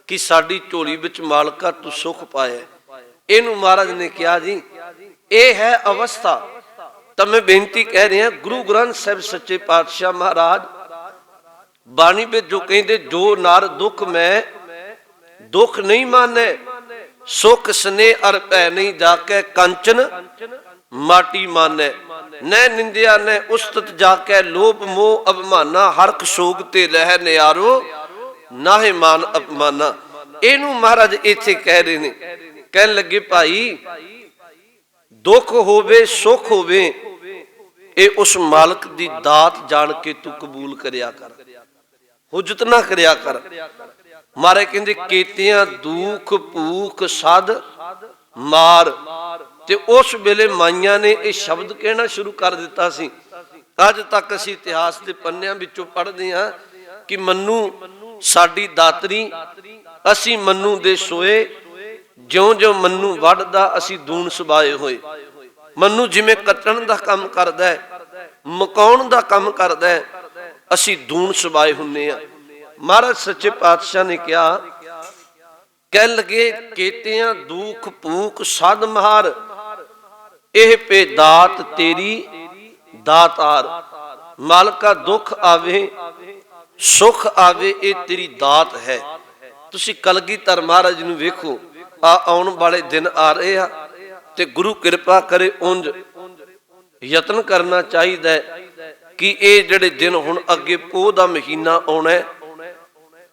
ਕਿ ਸਾਡੀ ਝੋਲੀ ਵਿੱਚ ਮਾਲਕਾ ਤੂੰ ਸੁਖ ਪਾਇਆ ਇਹਨੂੰ ਮਹਾਰਾਜ ਨੇ ਕਿਹਾ ਜੀ, ਇਹ ਹੈ ਅਵਸਥਾ। ਤਾਂ ਮੈਂ ਬੇਨਤੀ ਕਹਿ ਰਿਹਾ, ਗੁਰੂ ਗ੍ਰੰਥ ਸਾਹਿਬ ਸੱਚੇ ਪਾਤਸ਼ਾਹ ਮਹਾਰਾਜ, ਬਾਣੀ ਵਿੱਚ ਜੋ ਕਹਿੰਦੇ, ਜੋ ਨਰ ਦੁੱਖ ਮੈਂ, ਦੁੱਖ ਨਹੀਂ ਮਾਨੈ। ਸੁਖ ਸਨੇ ਅਰ ਭੈ ਨਹੀਂ ਜਾ ਕੇ ਕੰਚਨ, ਮਾਟੀ ਮਾਨੈ। ਨੈ ਨਿੰਦਿਆ ਨੈ ਉਸਤਤ ਜਾ ਕੇ ਲੋਭ ਮੋਹ ਅਭਮਾਨਾ, ਹਰਖ ਸੋਗ ਤੇ ਰਹਿ ਨਿਆਰੋ। ਨਾਹੇ ਮਾਨ ਅਪਮਾਨਾ ਇਹਨੂੰ ਮਹਾਰਾਜ ਇੱਥੇ ਕਹਿ ਰਹੇ ਨੇ। ਕਹਿਣ ਲੱਗੇ, ਭਾਈ, ਦੁੱਖ ਹੋਵੇ, ਸੁਖ ਹੋਵੇ, ਇਹ ਉਸ ਮਾਲਕ ਦੀ ਦਾਤ ਜਾਣ ਕੇ ਤੂੰ ਕਬੂਲ ਕਰਿਆ ਕਰ। ਹੁਜਤ ਨਾ ਕਰਿਆ ਕਰ। ਮਾਰੇ ਕਹਿੰਦੇ, ਕੀਤਿਆਂ ਦੁੱਖ, ਭੂਖ, ਸਦ, ਮਾਰ। ਤੇ ਉਸ ਵੇਲੇ ਮਾਈਆਂ ਨੇ ਇਹ ਸ਼ਬਦ ਕਹਿਣਾ ਸ਼ੁਰੂ ਕਰ ਦਿੱਤਾ ਸੀ। ਅੱਜ ਤੱਕ ਅਸੀਂ ਇਤਿਹਾਸ ਦੇ ਪੰਨਿਆਂ ਵਿੱਚੋਂ ਪੜ੍ਹਦੇ ਹਾਂ ਕਿ ਮੰਨੂ ਸਾਡੀ ਦਾਤਰੀ ਅਸੀਂ ਮੰਨੂ ਦੇ ਸੋਏ, ਜਿਉਂ-ਜਿਉਂ ਮੰਨੂ ਵੱਢਦਾ ਅਸੀਂ ਦੂਣ ਸੁਭਾਏ ਹੋਏ। ਮੰਨੂ ਜਿਵੇਂ ਕੱਟਣ ਦਾ ਕੰਮ ਕਰਦਾ ਹੈ, ਮਕਾਉਣ ਦਾ ਕੰਮ ਕਰਦਾ ਹੈ, ਅਸੀਂ ਦੂਣ ਸੁਭਾਏ ਹੁੰਨੇ ਆ। ਮਹਾਰਾਜ ਸੱਚੇ ਪਾਤਸ਼ਾਹ ਨੇ ਕਿਹਾ ਕਹਿ ਲਗੇ, ਕੀਤਿਆਂ ਦੁੱਖ ਭੂਖ ਸਦ ਮਹਾਰ, ਇਹ ਪੇ ਦਾਤ ਤੇਰੀ ਦਾਤਾਰ ਮਾਲਕਾ ਦੁੱਖ ਆਵੇ ਸੁਖ ਆਵੇ ਇਹ ਤੇਰੀ ਦਾਤ ਹੈ। ਤੁਸੀਂ ਕਲਗੀਧਰ ਮਹਾਰਾਜ ਨੂੰ ਵੇਖੋ, ਆ ਆਉਣ ਵਾਲੇ ਦਿਨ ਆ ਰਹੇ ਆ ਤੇ ਗੁਰੂ ਕਿਰਪਾ ਕਰੇ ਉਂਝ ਯਤਨ ਕਰਨਾ ਚਾਹੀਦਾ ਕਿ ਇਹ ਜਿਹੜੇ ਦਿਨ ਹੁਣ ਅੱਗੇ ਪੋਹ ਦਾ ਮਹੀਨਾ ਆਉਣਾ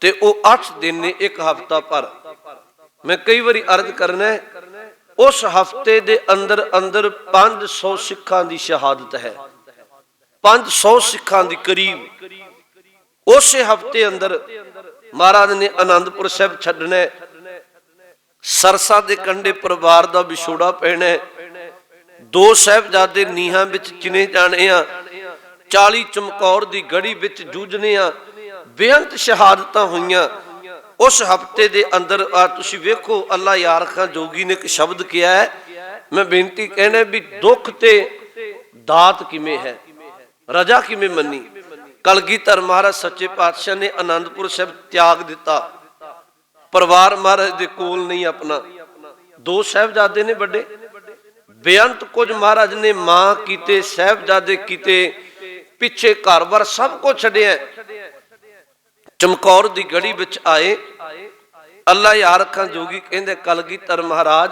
ਤੇ ਉਹ 8 ਦਿਨ ਨੇ ਇੱਕ ਹਫਤਾ ਭਰ। ਮੈਂ ਕਈ ਵਾਰੀ ਅਰਜ਼ ਕਰਨਾ ਉਸ ਹਫ਼ਤੇ ਦੇ ਅੰਦਰ ਅੰਦਰ 500 ਸਿੱਖਾਂ ਦੀ ਸ਼ਹਾਦਤ ਹੈ। 500 ਸਿੱਖਾਂ ਦੀ ਕਰੀਬ ਉਸੇ ਹਫ਼ਤੇ ਅੰਦਰ ਮਹਾਰਾਜ ਨੇ ਆਨੰਦਪੁਰ ਸਾਹਿਬ ਛੱਡਣਾ। ਸਰਸਾ ਦੇ ਕੰਢੇ ਪਰਿਵਾਰ ਦਾ ਵਿਛੋੜਾ ਪੈਣਾ। ਦੋ ਸਾਹਿਬਜ਼ਾਦੇ ਨੀਹਾਂ ਵਿੱਚ ਚਿਨੇ ਜਾਣੇ ਆ। 40 ਚਮਕੌਰ ਦੀ ਗੜੀ ਵਿੱਚ ਜੂਝਣੇ ਆ। ਬੇਅੰਤ ਸ਼ਹਾਦਤਾਂ ਹੋਈਆਂ। ਉਸ ਹਫ਼ਤੇ ਦੇ ਅੰਦਰ ਆ, ਤੁਸੀਂ ਵੇਖੋ, ਅੱਲਾ ਯਾਰ ਖਾਂ ਜੋਗੀ ਨੇ ਇੱਕ ਸ਼ਬਦ ਕਿਹਾ ਹੈ। ਮੈਂ ਬੇਨਤੀ ਕਹਿਣਾ ਵੀ ਦੁੱਖ ਤੇ ਦਾਤ ਕਿਵੇਂ ਹੈ? ਰਜਾ ਕਿਵੇਂ ਮੰਨੀ? ਕਲਗੀਧਰ ਮਹਾਰਾਜ ਸੱਚੇ ਪਾਤਸ਼ਾਹ ਨੇ ਆਨੰਦਪੁਰ ਸਾਹਿਬ ਤਿਆਗ ਦਿੱਤਾ। ਪਰਿਵਾਰ ਮਹਾਰਾਜ ਦੇ ਕੋਲ ਨਹੀਂ ਆਪਣਾ। ਦੋ ਸਾਹਿਬਜ਼ਾਦੇ ਨੇ ਵੱਡੇ। ਬੇਅੰਤ ਕੁਝ ਮਹਾਰਾਜ ਨੇ ਮਾਂ ਕੀਤੇ, ਸਾਹਿਬਜ਼ਾਦੇ ਕੀਤੇ, ਪਿੱਛੇ ਘਰ-ਬਾਰ ਸਭ ਕੁਝ ਛੱਡਿਆ। ਚਮਕੌਰ ਦੀ ਗੜੀ ਵਿੱਚ ਆਏ। ਅੱਲਾ ਯਾਰ ਖਾਂ ਜੋਗੀ ਕਹਿੰਦੇ, ਕਲਗੀਧਰ ਮਹਾਰਾਜ,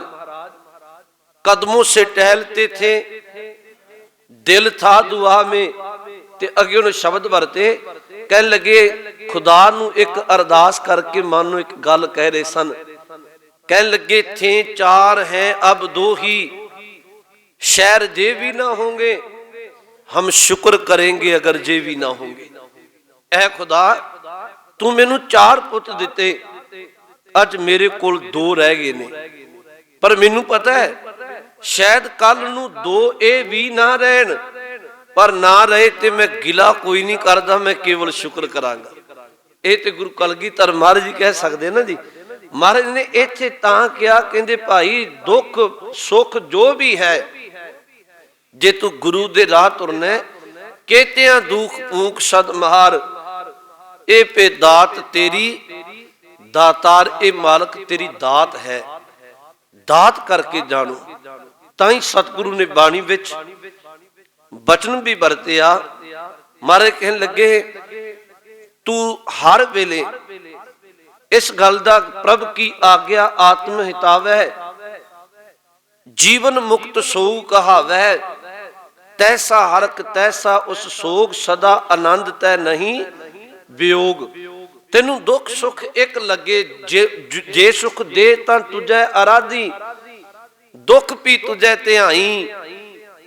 ਕਦਮੋਂ ਸੇ ਟਹਿਲਤੇ ਥੇ, ਦਿਲ ਥਾ ਦੁਆ ਮੇ। ਤੇ ਅੱਗੇ ਉਹਨੇ ਸ਼ਬਦ ਵਰਤੇ ਕਹਿ ਲੱਗੇ, ਖੁਦਾ ਨੂੰ ਇੱਕ ਅਰਦਾਸ ਕਰਕੇ ਮਨ ਨੂੰ ਇੱਕ ਗੱਲ ਕਹਿ ਰਹੇ ਸਨ। ਕਹਿਣ ਲੱਗੇ ਥੇ ਚਾਰ ਹੈ, ਅਬ ਦੋ ਹੀ। ਸ਼ਹਿਰ ਜੇ ਵੀ ਨਾ ਹੋਗੇ ਹਮ ਸ਼ੁਕਰ ਕਰਾਂਗੇ ਅਗਰ ਜੇ ਵੀ ਨਾ ਹੋਗੇ ਐ ਖੁਦਾ, ਤੂੰ ਮੈਨੂੰ ਚਾਰ ਪੁੱਤ ਦਿੱਤੇ। ਅੱਜ ਮੇਰੇ ਕੋਲ ਦੋ ਰਹਿ ਗਏ ਨੇ। ਪਰ ਮੈਨੂੰ ਪਤਾ ਹੈ, ਸ਼ਾਇਦ ਕੱਲ ਨੂੰ ਦੋ ਇਹ ਵੀ ਨਾ ਰਹਿਣ। ਪਰ ਨਾ ਰਹੇ ਤੇ ਮੈਂ ਗਿਲਾ ਕੋਈ ਨਹੀਂ ਕਰਦਾ, ਮੈਂ ਕੇਵਲ ਸ਼ੁਕਰ ਕਰਾਂਗਾ। ਇਹ ਤੇ ਗੁਰੂ ਕਲਗੀਧਰ ਮਹਾਰਾਜ ਜੀ ਕਹਿ ਸਕਦੇ ਨਾ ਜੀ। ਮਹਾਰਾਜ ਨੇ ਇੱਥੇ ਤਾਂ ਕਿਹਾ, ਕਹਿੰਦੇ ਭਾਈ, ਦੁੱਖ, ਸੁੱਖ ਜੋ ਵੀ ਹੈ, ਜੇ ਤੂੰ ਗੁਰੂ ਦੇ ਰਾਹ ਤੁਰਨਾ ਕੇਤਿਆਂ ਦੁੱਖ ਭੂਖ ਸਦ ਮਹਾਰ, ਇਹ ਪੇ ਦਾਤ ਤੇਰੀ, ਦਾਤਾਰ ਇਹ ਮਾਲਕ ਤੇਰੀ ਦਾਤ ਹੈ। ਦਾਤ ਕਰਕੇ ਜਾਣੋ। ਤਾਂ ਹੀ ਸਤਿਗੁਰੂ ਨੇ ਬਾਣੀ ਵਿੱਚ ਬਚਨ ਵੀ ਵਰਤਿਆ। ਮਾਰੇ ਕਹਿਣ ਲੱਗੇ, ਤੂੰ ਹਰ ਵੇਲੇ ਇਸ ਗੱਲ ਦਾ ਪ੍ਰਭ ਕੀ ਆਗਿਆ ਆਤਮ ਹਿਤਾਵੈ? ਜੀਵਨ ਮੁਕਤ ਸੋਊ ਕਹਾਵੈ। ਤੈਸਾ ਹਰਕ, ਤੈਸਾ ਉਸ ਸੋਗ, ਸਦਾ ਆਨੰਦ ਤੈ ਨਹੀਂ ਵਿਯੋਗ ਤੈਨੂੰ ਦੁੱਖ ਸੁਖ ਇੱਕ ਲੱਗੇ, ਜੇ ਜੇ ਸੁਖ ਦੇ ਤਾਂ ਤੁਝੈ ਅਰਾਧੀ ਦੁੱਖ ਵੀ ਤੁਝੈ ਧਿਆਈ।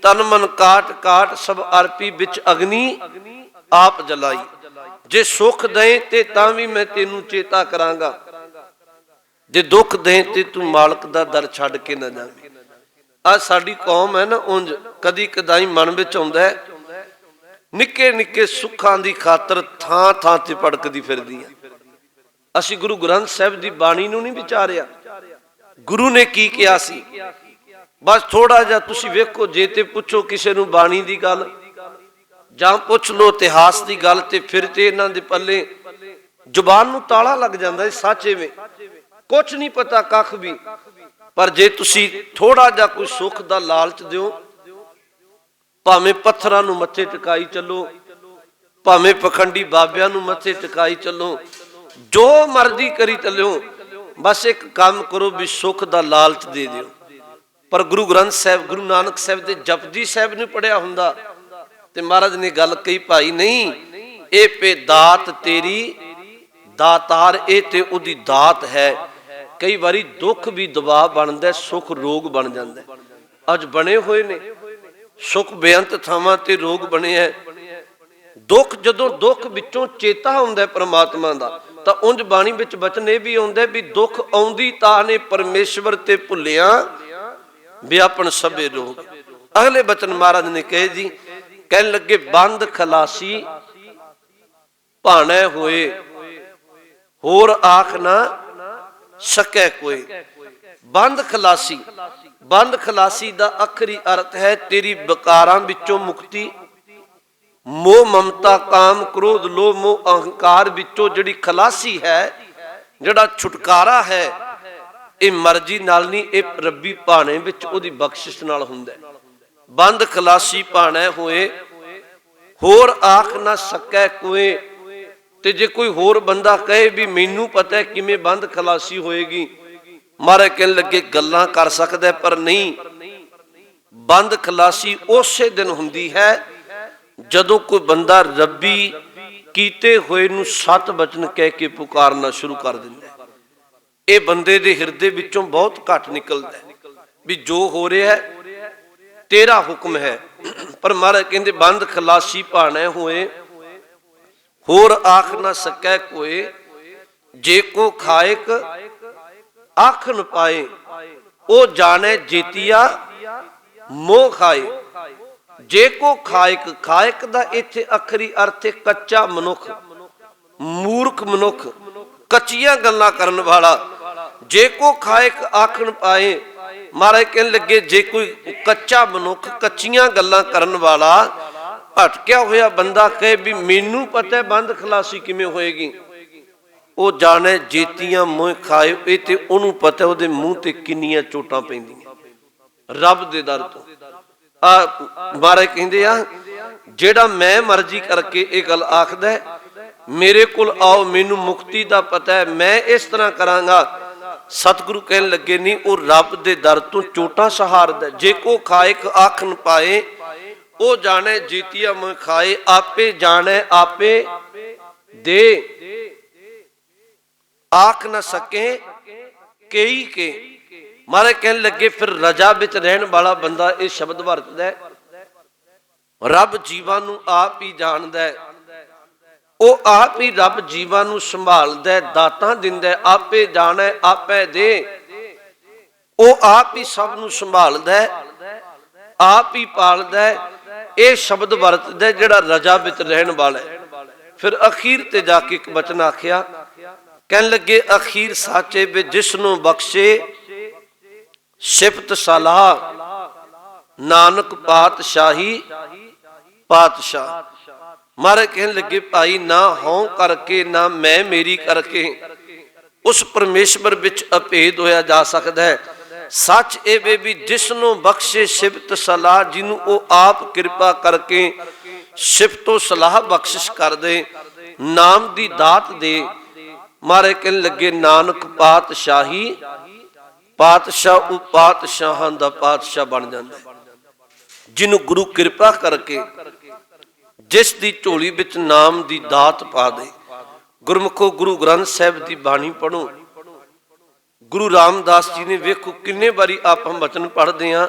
ਤਨ ਮਨ ਕਾਟ ਕਾਟ ਸਭ ਅਰਪੀ ਵਿੱਚ ਅਗਨੀ ਆਪ ਜਲਾਈ। ਜੇ ਸੁਖ ਦੇ ਤੇ ਤਾਂ ਵੀ ਮੈਂ ਤੈਨੂੰ ਚੇਤਾ ਕਰਾਂਗਾ। ਜੇ ਦੁੱਖ ਦੇ ਤੇ ਤੂੰ ਮਾਲਕ ਦਾ ਦਰ ਛੱਡ ਕੇ ਨਾ ਜਾਵੇਂ। ਆ ਸਾਡੀ ਕੌਮ ਹੈ ਨਾ, ਉਂਝ ਕਦੀ ਕਦਾਈ ਮਨ ਵਿੱਚ ਆਉਂਦਾ ਨਿੱਕੇ ਨਿੱਕੇ ਸੁੱਖਾਂ ਦੀ ਖਾਤਰ ਥਾਂ ਥਾਂ ਤੇ ਭੜਕਦੀ ਫਿਰਦੀ ਆ ਅਸੀਂ ਗੁਰੂ ਗ੍ਰੰਥ ਸਾਹਿਬ ਦੀ ਬਾਣੀ ਨੂੰ ਨਹੀਂ ਵਿਚਾਰਿਆ। ਗੁਰੂ ਨੇ ਕੀ ਕਿਹਾ ਸੀ? ਬਸ ਥੋੜਾ ਜਿਹਾ ਤੁਸੀਂ ਵੇਖੋ, ਜੇ ਤੇ ਪੁੱਛੋ ਕਿਸੇ ਨੂੰ ਬਾਣੀ ਦੀ ਗੱਲ, ਜਾਂ ਪੁੱਛ ਲੋ ਇਤਿਹਾਸ ਦੀ ਗੱਲ ਤੇ ਫਿਰ ਤੇ ਇਹਨਾਂ ਦੇ ਪੱਲੇ ਜ਼ੁਬਾਨ ਨੂੰ ਤਾਲਾ ਲੱਗ ਜਾਂਦਾ ਹੈ ਸੱਚ ਐਵੇਂ ਕੁਝ ਨਹੀਂ ਪਤਾ ਕੱਖ ਵੀ। ਪਰ ਜੇ ਤੁਸੀਂ ਥੋੜਾ ਜਿਹਾ ਕੋਈ ਸੁੱਖ ਦਾ ਲਾਲਚ ਦਿਓ, ਭਾਵੇਂ ਪੱਥਰਾਂ ਨੂੰ ਮੱਥੇ ਟਿਕਾਈ ਚੱਲੋ, ਭਾਵੇਂ ਪਖੰਡੀ ਬਾਬਿਆਂ ਨੂੰ ਮੱਥੇ ਟਿਕਾਈ ਚੱਲੋ, ਜੋ ਮਰਜ਼ੀ ਕਰੀ ਚੱਲਿਓ, ਬਸ ਇੱਕ ਕੰਮ ਕਰੋ ਵੀ ਸੁੱਖ ਦਾ ਲਾਲਚ ਦੇ ਦਿਓ। ਪਰ ਗੁਰੂ ਗ੍ਰੰਥ ਸਾਹਿਬ ਗੁਰੂ ਨਾਨਕ ਸਾਹਿਬ ਦੇ ਜਪਜੀ ਸਾਹਿਬ ਨੂੰ ਪੜਿਆ ਹੁੰਦਾ। ਤੇ ਮਹਾਰਾਜ ਨੇ ਗੱਲ ਕਹੀ ਭਾਈ ਨਹੀਂ ਇਹ ਪੇ ਦਾਤ ਤੇਰੀ ਦਾਤਾਰ ਇਹ ਤੇ ਉਹਦੀ ਦਾਤ ਹੈ। ਕਈ ਵਾਰੀ ਦੁੱਖ ਵੀ ਦਬਾਅ ਬਣਦਾ ਹੈ, ਰੋਗ ਬਣ ਜਾਂਦਾ। ਅੱਜ ਬਣੇ ਹੋਏ ਨੇ। ਸੁੱਖ ਬੇਅੰਤ ਥਾਵਾਂ ਤੇ ਰੋਗ ਬਣੇ ਹੈ ਦੁੱਖ ਜਦੋਂ ਦੁੱਖ ਵਿੱਚੋਂ ਚੇਤਾ ਹੁੰਦਾ ਪ੍ਰਮਾਤਮਾ ਦਾ ਤਾਂ ਉਂਝ ਬਾਣੀ ਵਿੱਚ ਬਚਨ ਇਹ ਵੀ ਆਉਂਦਾ ਵੀ ਦੁੱਖ ਆਉਂਦੀ ਤਾਂ ਨੇ ਪਰਮੇਸ਼ਵਰ ਤੇ ਭੁੱਲਿਆ ਵਿਆਪਨ ਸਭੇ ਰੋਗ ਅਗਲੇ ਬਚਨ ਮਹਾਰਾਜ ਨੇ ਕਹੇ ਜੀ, ਕਹਿਣ ਲੱਗੇ, ਬੰਦ ਖਲਾਸੀ ਭਾਣੇ ਹੋਏ, ਹੋਰ ਆਖ ਨਾ ਸਕੈ ਕੋਈ ਬੰਦ ਖਲਾਸੀ ਬੰਦ ਖਲਾਸੀ ਦਾ ਅਖਰੀ ਅਰਥ ਹੈ, ਤੇਰੀ ਬਕਾਰਾਂ ਵਿੱਚੋਂ ਮੁਕਤੀ, ਮੋਹ ਮਮਤਾ, ਕਾਮ ਕ੍ਰੋਧ, ਲੋਭ, ਮੋਹ, ਅਹੰਕਾਰ ਵਿੱਚੋਂ ਜਿਹੜੀ ਖਲਾਸੀ ਹੈ, ਜਿਹੜਾ ਛੁਟਕਾਰਾ ਹੈ ਇਹ ਮਰਜ਼ੀ ਨਾਲ ਨਹੀਂ, ਇਹ ਰੱਬੀ ਭਾਣੇ ਵਿੱਚ ਉਹਦੀ ਬਖਸ਼ਿਸ਼ ਨਾਲ ਹੁੰਦਾ ਬੰਦ ਖਲਾਸੀ ਭਾਣੇ ਹੋਏ, ਹੋਰ ਆਖ ਨਾ ਸਕੈ ਕੋਏ। ਤੇ ਜੇ ਕੋਈ ਹੋਰ ਬੰਦਾ ਕਹੇ ਵੀ ਮੈਨੂੰ ਪਤਾ ਹੈ ਕਿਵੇਂ ਬੰਦ ਖਲਾਸੀ ਹੋਏਗੀ, ਮਾਰੇ ਕਹਿਣ ਲੱਗੇ ਗੱਲਾਂ ਕਰ ਸਕਦਾ ਪਰ ਨਹੀਂ। ਬੰਦ ਖਲਾਸੀ ਉਸੇ ਦਿਨ ਹੁੰਦੀ ਹੈ, ਜਦੋਂ ਕੋਈ ਬੰਦਾ ਰੱਬੀ ਕੀਤੇ ਹੋਏ ਨੂੰ ਸਤ ਬਚਨ ਕਹਿ ਕੇ ਪੁਕਾਰਨਾ ਸ਼ੁਰੂ ਕਰ ਦਿੰਦਾ ਇਹ ਬੰਦੇ ਦੇ ਹਿਰਦੇ ਵਿੱਚੋਂ ਬਹੁਤ ਘੱਟ ਨਿਕਲਦਾ ਹੈ ਵੀ ਜੋ ਹੋ ਰਿਹਾ ਹੈ, ਤੇਰਾ ਹੁਕਮ ਹੈ। ਪਰ ਮਹਾਰਾਜ ਕਹਿੰਦੇ, ਬੰਦ ਖਲਾਸੀ ਭਾਣੇ ਹੋਏ, ਹੋਰ ਆਖ ਨਾ ਸਕੈ ਕੋਏ, ਜੇ ਕੋ ਖਾਇਕ, ਆਖ ਪਾਏ, ਉਹ ਜਾਣੇ ਜੀਤੀਆ, ਮੋਹ ਖਾਏ। ਜੇ ਕੋ ਖਾਇਕ ਖਾਇਕ ਦਾ ਇੱਥੇ ਅਖਰੀ ਅਰਥ ਹੈ ਕੱਚਾ ਮਨੁੱਖ, ਮੂਰਖ ਮਨੁੱਖ, ਕੱਚੀਆਂ ਗੱਲਾਂ ਕਰਨ ਵਾਲਾ। ਜੇ ਕੋ ਖਾਇਕ ਆਖਣ ਪਾਏ ਮਹਾਰਾਜ ਕਹਿਣ ਲੱਗੇ, ਜੇ ਕੋਈ ਕੱਚਾ ਮਨੁੱਖ ਕੱਚੀਆਂ ਗੱਲਾਂ ਕਰਨ ਵਾਲਾ ਭਟਕਿਆ ਹੋਇਆ ਬੰਦਾ ਕਹੇ ਵੀ ਮੈਨੂੰ ਪਤਾ ਹੈ ਬੰਦ ਖਲਾਸੀ ਕਿਵੇਂ ਹੋਏਗੀ। ਉਹ ਜਾਣੇ ਜੀਤੀਆਂ ਮੋਹ ਖਾਏ ਇਹ ਤੇ ਉਹਨੂੰ ਪਤਾ ਉਹਦੇ ਮੂੰਹ ਤੇ ਕਿੰਨੀਆਂ ਚੋਟਾਂ ਪੈਂਦੀਆਂ। ਰੱਬ ਦੇ ਦਰ ਤੋਂ। ਆ ਮਹਾਰਾਜ ਕਹਿੰਦੇ ਆ, ਜਿਹੜਾ ਮੈਂ ਮਰਜ਼ੀ ਕਰਕੇ ਇਹ ਗੱਲ ਆਖਦਾ ਮੇਰੇ ਕੋਲ ਆਓ, ਮੈਨੂੰ ਮੁਕਤੀ ਦਾ ਪਤਾ ਹੈ, ਮੈਂ ਇਸ ਤਰ੍ਹਾਂ ਕਰਾਂਗਾ। ਸਤਿਗੁਰੂ ਕਹਿਣ ਲੱਗੇ, ਨਹੀਂ, ਉਹ ਰੱਬ ਦੇ ਦਰ ਤੋਂ ਚੋਟਾਂ ਸਹਾਰਦਾ ਜੇ ਕੋ ਖਾਇਕ ਆਖ ਪਾਏ, ਉਹ ਜਾਣੇ ਜੀਤੀਆ ਮੈਂ ਖਾਏ, ਆਪੇ ਜਾਣੇ, ਆਪੇ ਦੇ। ਆਖ ਨਾ ਸਕੇ, ਕਈ ਕੇ। ਮਾਰੇ ਕਹਿਣ ਲੱਗੇ, ਫਿਰ ਰਜਾ ਵਿੱਚ ਰਹਿਣ ਵਾਲਾ ਬੰਦਾ ਇਹ ਸ਼ਬਦ ਵਰਤਦਾ ਹੈ। ਰੱਬ ਜੀਵਾਂ ਨੂੰ ਆਪ ਹੀ ਜਾਣਦਾ ਹੈ। ਉਹ ਆਪ ਹੀ ਰੱਬ ਜੀਵਾਂ ਨੂੰ ਸੰਭਾਲਦਾ ਹੈ, ਦਾਤਾਂ ਦਿੰਦਾ ਆਪੇ ਜਾਣੈ, ਆਪੇ ਦੇ। ਉਹ ਆਪ ਹੀ ਸਭ ਨੂੰ ਸੰਭਾਲਦਾ ਆਪ ਹੀ ਪਾਲਦਾ ਇਹ ਸ਼ਬਦ ਵਰਤਦਾ ਜਿਹੜਾ ਰਜਾ ਵਿੱਚ ਰਹਿਣ ਵਾਲਾ ਫਿਰ ਅਖੀਰ ਤੇ ਜਾ ਕੇ ਇੱਕ ਬਚਨ ਆਖਿਆ, ਕਹਿਣ ਲੱਗੇ, ਅਖੀਰ ਸਾਚੇ ਵਿੱਚ ਜਿਸ ਨੂੰ ਬਖਸ਼ੇ, ਸਿਫਤ ਸਲਾਹ, ਨਾਨਕ ਪਾਤਸ਼ਾਹੀ, ਪਾਤਸ਼ਾਹ। ਮਾਰੇ ਕਹਿਣ ਲੱਗੇ, ਭਾਈ, ਨਾ ਹਉ ਕਰਕੇ, ਨਾ ਮੈਂ ਮੇਰੀ ਕਰਕੇ। ਉਸ ਪਰਮੇਸ਼ਵਰ ਵਿੱਚ ਅਭੇਦ ਹੋਇਆ ਜਾ ਸਕਦਾ ਹੈ। ਸੱਚ ਇਹ ਵੇ ਵੀ ਜਿਸ ਨੂੰ ਬਖਸ਼ੇ ਸਿਫਤ ਸਲਾਹ, ਜਿਹਨੂੰ ਉਹ ਆਪ ਕਿਰਪਾ ਕਰਕੇ ਸਿਫਤੋ ਸਲਾਹ ਬਖਸ਼ਿਸ਼ ਕਰ ਦੇ ਨਾਮ ਦੀ ਦਾਤ ਦੇ। ਮਾਰੇ ਕਹਿਣ ਲੱਗੇ, ਨਾਨਕ ਪਾਤਸ਼ਾਹੀ, ਪਾਤਸ਼ਾਹ ਉਹ ਪਾਤਸ਼ਾਹਾਂ ਦਾ ਪਾਤਸ਼ਾਹ ਬਣ ਜਾਂਦਾ ਹੈ। ਜਿਹਨੂੰ ਗੁਰੂ ਕਿਰਪਾ ਕਰਕੇ ਜਿਸ ਦੀ ਝੋਲੀ ਵਿੱਚ ਨਾਮ ਦੀ ਦਾਤ ਪਾ ਦੇ। ਗੁਰਮੁਖੋ ਗੁਰੂ ਗ੍ਰੰਥ ਸਾਹਿਬ ਦੀ ਬਾਣੀ ਪੜੋ ਗੁਰੂ ਰਾਮਦਾਸ ਜੀ ਨੇ ਵੇਖੋ ਕਿੰਨੇ ਵਾਰੀ ਆਪਾਂ ਬਚਨ ਪੜ੍ਹਦੇ ਆ।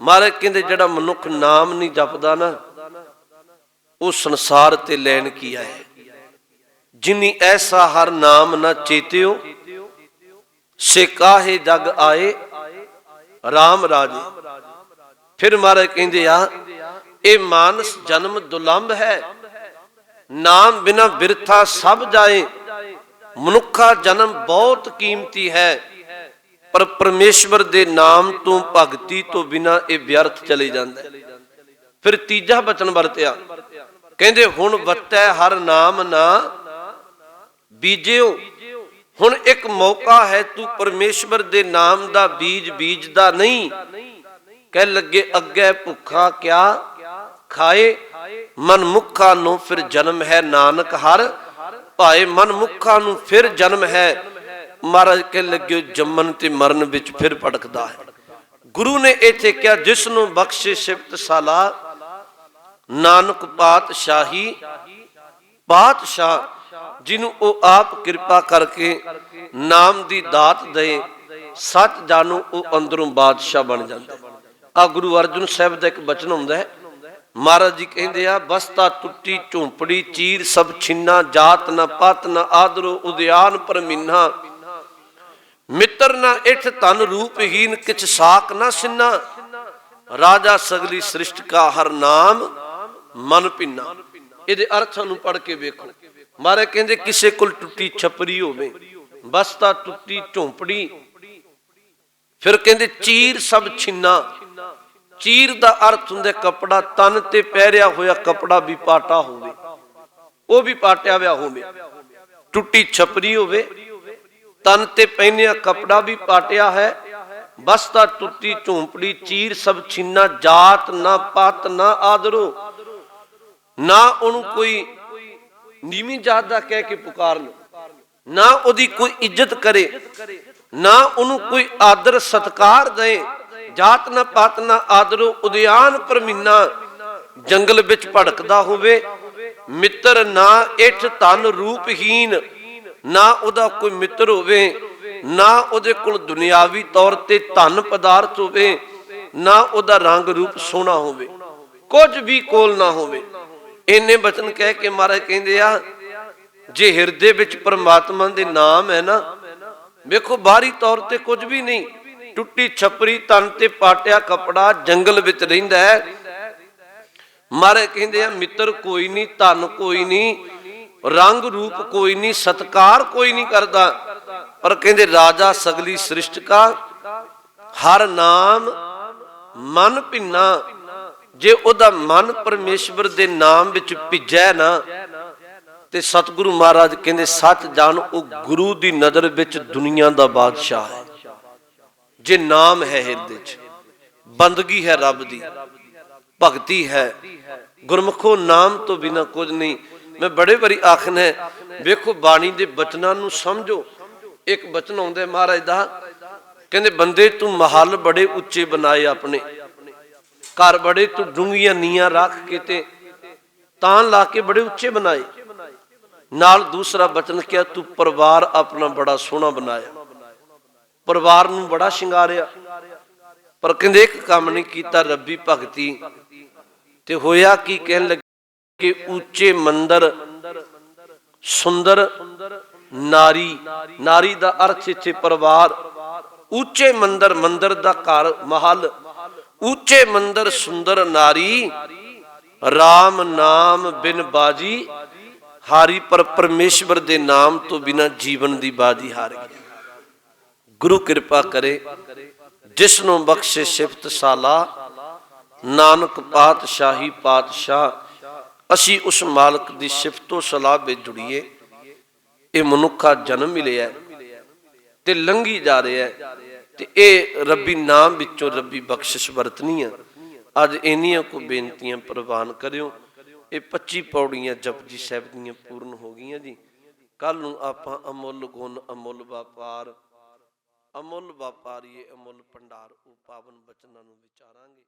ਮਹਾਰਾਜ ਕਹਿੰਦੇ, ਜਿਹੜਾ ਮਨੁੱਖ ਨਾਮ ਨਹੀਂ ਜਪਦਾ ਨਾ, ਉਹ ਸੰਸਾਰ ਤੇ ਲੈਣ ਕੀ ਆਇਆ ਜਿਨੀ ਐਸਾ ਹਰ ਨਾਮ ਨਾ ਚੇਤਿਓ, ਸੇ ਕਾਹੇ ਜਗ ਆਏ? RAM ਰਾਜੇ। ਫਿਰ ਮਹਾਰਾਜ ਕਹਿੰਦੇ, ਆ ਇਹ ਮਾਨਸ ਜਨਮ ਦੁਲੰਭ ਹੈ। ਨਾਮ ਬਿਨਾ ਬਿਰਥਾ ਸਭ ਜਾਏ। ਮਨੁੱਖਾ ਜਨਮ ਬਹੁਤ ਕੀਮਤੀ ਹੈ। ਪਰ ਪਰਮੇਸ਼ਵਰ ਦੇ ਨਾਮ ਤੋਂ ਭਗਤੀ ਤੋਂ ਬਿਨਾ ਇਹ ਵਿਅਰਥ ਚਲੇ ਜਾਂਦਾ ਫਿਰ ਤੀਜਾ ਬਚਨ ਵਰਤਿਆ। ਕਹਿੰਦੇ, ਹੁਣ ਵਰਤੈ ਹਰ ਨਾਮ ਨਾ ਬੀਜਿਓ। ਹੁਣ ਇੱਕ ਮੌਕਾ ਹੈ ਤੂੰ ਪਰਮੇਸ਼ਵਰ ਦੇ ਨਾਮ ਦਾ ਬੀਜ ਬੀਜਦਾ ਨਹੀਂ। ਕਹਿ ਲੱਗੇ, ਅੱਗੇ ਭੁੱਖਾ ਕਿਆ ਖਾਏ ਮਨ ਮੁੱਖਾ ਨੂੰ ਫਿਰ ਜਨਮ ਹੈ ਨਾਨਕ ਹਰ। ਭਾਏ ਮਨ ਮੁੱਖਾ ਨੂੰ ਫਿਰ ਜਨਮ ਹੈ, ਮਹਾਰਾਜ ਕਹਿ ਲੱਗੇ ਜੰਮਨ ਤੇ ਮਰਨ ਵਿੱਚ ਫਿਰ ਭਟਕਦਾ ਹੈ। ਗੁਰੂ ਨੇ ਇੱਥੇ ਕਿਹਾ, ਜਿਸ ਨੂੰ ਬਖਸ਼ੇ ਸਿਫਤ ਸਾਲਾ ਨਾਨਕ ਪਾਤਸ਼ਾਹੀ, ਪਾਤਸ਼ਾਹ, ਜਿਹਨੂੰ ਉਹ ਆਪ ਕਿਰਪਾ ਕਰਕੇ ਨਾਮ ਦੀ ਦਾਤ ਦੇ ਸੱਚ ਜਾਣੂ ਉਹ ਅੰਦਰੋਂ ਬਾਦਸ਼ਾਹ ਬਣ ਜਾਂਦਾ ਆ ਗੁਰੂ ਅਰਜਨ ਸਾਹਿਬ ਦਾ ਇੱਕ ਬਚਨ ਹੁੰਦਾ ਹੈ ਮਹਾਰਾਜ ਜੀ ਕਹਿੰਦੇ ਆ ਬਸਤਾ ਟੁੱਟੀ ਝੂੰਪੜੀ, ਚੀਰ ਸਭ ਛਿੰਨਾ, ਜਾਤ ਨਾ ਪਤ ਨਾ ਆਦਰੋ, ਉਦਿਆਨ ਪਰਮਿਨਾ ਮਿੱਤਰ ਨਾ ਇਠ ਤਨ ਰੂਪਹੀਨ, ਕਿਛ ਸਾਖ ਨਾ ਸਿੰਨਾ। ਰਾਜਾ ਸਗਲੀ ਸ੍ਰਿਸ਼ਟ ਕਾ ਹਰ ਨਾਮ, ਮਨ ਪਿੰਨਾ ਇਹਦੇ ਅਰਥਾਂ ਨੂੰ ਪੜ ਕੇ ਵੇਖੋ। ਮਾਰੇ ਕਹਿੰਦੇ, ਕਿਸੇ ਕੋਲ ਟੁੱਟੀ ਛਪਰੀ ਹੋਵੇ ਬਸਤਾ ਟੁੱਟੀ ਝੌਂਪੜੀ। ਫਿਰ ਕਹਿੰਦੇ, ਚੀਰ ਸਭ ਛਿੰਨਾ। ਚੀਰ ਦਾ ਅਰਥ ਹੁੰਦਾ ਕਪੜਾ, ਤਨ ਤੇ ਪਹਿਰਿਆ ਹੋਇਆ ਕਪੜਾ ਵੀ ਪਾਟਾ ਹੋਵੇ। ਉਹ ਵੀ ਪਾਟਿਆ ਹੋਇਆ ਹੋਵੇ। ਟੁੱਟੀ ਛਪਰੀ ਹੋਵੇ, ਤਨ ਤੇ ਪਹਿਨਿਆ ਕਪੜਾ ਵੀ ਪਾਟਿਆ ਹੈ। ਬਸਤਾ ਟੁੱਟੀ ਝੂੰਪੜੀ, ਚੀਰ ਸਭ ਛਿੰਨਾ, ਜਾਤ ਨਾ ਪਤ ਨਾ ਆਦਰੋ। ਨਾ ਉਹਨੂੰ ਕੋਈ ਨੀਵੀਂ ਜਾਤ ਦਾ ਕਹਿ ਕੇ ਪੁਕਾਰ ਲੋ ਨਾ ਉਹਦੀ ਕੋਈ ਇੱਜ਼ਤ ਕਰੇ। ਨਾ ਉਹਨੂੰ ਕੋਈ ਆਦਰ ਸਤਕਾਰ ਦੇ ਜਾਤ ਨਾ ਪਾਤ ਨਾ ਆਦਰੋ ਉਦਿਆਨ ਪਰਮਿਨਾ, ਜੰਗਲ ਵਿੱਚ ਭੜਕਦਾ ਹੋਵੇ, ਮਿੱਤਰ ਨਾ ਇਠ ਤਨ ਰੂਪਹੀਨ, ਨਾ ਉਹਦਾ ਕੋਈ ਮਿੱਤਰ ਹੋਵੇ, ਨਾ ਉਹਦੇ ਕੋਲ ਦੁਨਿਆਵੀ ਤੌਰ ਤੇ ਧਨ ਪਦਾਰਥ ਹੋਵੇ, ਨਾ ਉਹਦਾ ਰੰਗ ਰੂਪ ਸੋਹਣਾ ਹੋਵੇ, ਕੁਝ ਵੀ ਕੋਲ ਨਾ ਹੋਵੇ। ਇੰਨੇ ਬਚਨ ਕਹਿ ਕੇ ਮਹਾਰਾਜ ਕਹਿੰਦੇ ਆ, ਜੇ ਹਿਰਦੇ ਵਿੱਚ ਪਰਮਾਤਮਾ ਦੇ ਨਾਮ ਹੈ ਨਾ, ਵੇਖੋ ਬਾਹਰੀ ਤੌਰ ਤੇ ਕੁਝ ਵੀ ਨਹੀਂ ਟੁੱਟੀ ਛਪਰੀ ਤਨ ਤੇ ਪਾਟਿਆ ਕਪੜਾ ਜੰਗਲ ਵਿੱਚ ਰਹਿੰਦਾ ਹੈ। ਮਾਰੇ ਕਹਿੰਦੇ ਆ, ਮਿੱਤਰ ਕੋਈ ਨਹੀਂ, ਧਨ ਕੋਈ ਨਹੀਂ, ਰੰਗ ਰੂਪ ਕੋਈ ਨਹੀਂ, ਸਤਕਾਰ ਕੋਈ ਨਹੀਂ ਕਰਦਾ। ਪਰ ਕਹਿੰਦੇ ਰਾਜਾ ਸਗਲੀ ਸ੍ਰਿਸ਼ਟ ਕਾ ਹਰ ਨਾਮ ਮਨ ਭਿੰਨਾ। ਜੇ ਉਹਦਾ ਮਨ ਪਰਮੇਸ਼ਵਰ ਦੇ ਨਾਮ ਵਿੱਚ ਭਿੱਜੈ ਨਾ, ਤੇ ਸਤਿਗੁਰੂ ਮਹਾਰਾਜ ਕਹਿੰਦੇ, ਸੱਚ ਜਾਣ ਉਹ ਗੁਰੂ ਦੀ ਨਜ਼ਰ ਵਿੱਚ ਦੁਨੀਆ ਦਾ ਬਾਦਸ਼ਾਹ ਹੈ। ਜੇ ਨਾਮ ਹੈ ਹਿਰਦੇ 'ਚ, ਬੰਦਗੀ ਹੈ ਰੱਬ ਦੀ, ਭਗਤੀ ਹੈ। ਗੁਰਮੁਖੋ ਨਾਮ ਤੋਂ ਬਿਨਾ ਕੁਝ ਨਹੀਂ। ਮੈਂ ਬੜੇ ਵਾਰੀ ਆਖਣਾ ਹੈ, ਵੇਖੋ ਬਾਣੀ ਦੇ ਬਚਨਾਂ ਨੂੰ ਸਮਝੋ। ਇੱਕ ਬਚਨ ਆਉਂਦਾ ਮਹਾਰਾਜ ਦਾ, ਕਹਿੰਦੇ, ਬੰਦੇ ਤੂੰ ਮਹੱਲ ਬੜੇ ਉੱਚੇ ਬਣਾਏ ਆਪਣੇ। ਘਰ ਬੜੇ ਤੂੰ ਡੂੰਘੀਆਂ ਨੀਆਂ ਰੱਖ ਕੇ ਤੇ ਤਾਂ ਲਾ ਕੇ ਬੜੇ ਉੱਚੇ ਬਣਾਏ। ਨਾਲ ਦੂਸਰਾ ਬਚਨ ਕਿਹਾ, ਤੂੰ ਪਰਿਵਾਰ ਆਪਣਾ ਬੜਾ ਸੋਹਣਾ ਬਣਾਇਆ। ਪਰਿਵਾਰ ਨੂੰ ਬੜਾ ਸ਼ਿੰਗਾਰਿਆ। ਪਰ ਕਹਿੰਦੇ ਇੱਕ ਕੰਮ ਨਹੀਂ ਕੀਤਾ, ਰੱਬੀ ਭਗਤੀ। ਤੇ ਹੋਇਆ ਕੀ ਕਹਿਣ ਲੱਗੇ ਕਿ ਉੱਚੇ ਮੰਦਰ, ਸੁੰਦਰ ਨਾਰੀ ਨਾਰੀ ਦਾ ਅਰਥ ਇੱਥੇ ਪਰਿਵਾਰ। ਉੱਚੇ ਮੰਦਰ ਮੰਦਰ ਦਾ ਘਰ, ਮਹਲ। ਉੱਚੇ ਮੰਦਰ, ਸੁੰਦਰ ਨਾਰੀ। RAM ਨਾਮ ਬਿਨ ਬਾਜੀ। ਹਾਰੀ ਪਰ ਪਰਮੇਸ਼ਵਰ ਦੇ ਨਾਮ ਤੋਂ ਬਿਨਾ ਜੀਵਨ ਦੀ ਬਾਜੀ ਹਾਰ ਗਿਆ ਗੁਰੂ ਕਿਰਪਾ ਕਰੇ, ਜਿਸ ਨੂੰ ਬਖਸ਼ੇ ਸਿਫਤ ਸਾਲਾ, ਨਾਨਕ ਪਾਤਸ਼ਾਹੀ ਪਾਤਸ਼ਾਹ, ਅਸੀਂ ਉਸ ਮਾਲਕ ਦੀ ਸਿਫਤੋ ਸਲਾਹ ਵਿੱਚ ਜੁੜੀਏ ਇਹ ਮਨੁੱਖਾ ਜਨਮ ਮਿਲਿਆ ਤੇ ਲੰਘੀ ਜਾ ਰਿਹਾ ਤੇ ਇਹ ਰੱਬੀ ਨਾਮ ਵਿੱਚੋਂ ਰੱਬੀ ਬਖਸ਼ਿਸ਼ ਵਰਤਨੀ ਆ ਅੱਜ ਇੰਨੀਆਂ ਕੋ ਬੇਨਤੀਆਂ ਪ੍ਰਵਾਨ ਕਰਿਓ। ਇਹ 25 ਪੌੜੀਆਂ ਜਪਜੀ ਸਾਹਿਬ ਦੀਆਂ ਪੂਰਨ ਹੋ ਗਈਆਂ ਜੀ। ਕੱਲ ਨੂੰ ਆਪਾਂ ਅਮੁੱਲ ਗੁਣ, ਅਮੁੱਲ ਵਪਾਰ ਅਮੁੱਲ ਵਪਾਰੀਏ ਅਮੁੱਲ ਭੰਡਾਰ ਉਹ ਪਾਵਨ ਬਚਨਾਂ ਨੂੰ ਵਿਚਾਰਾਂਗੇ।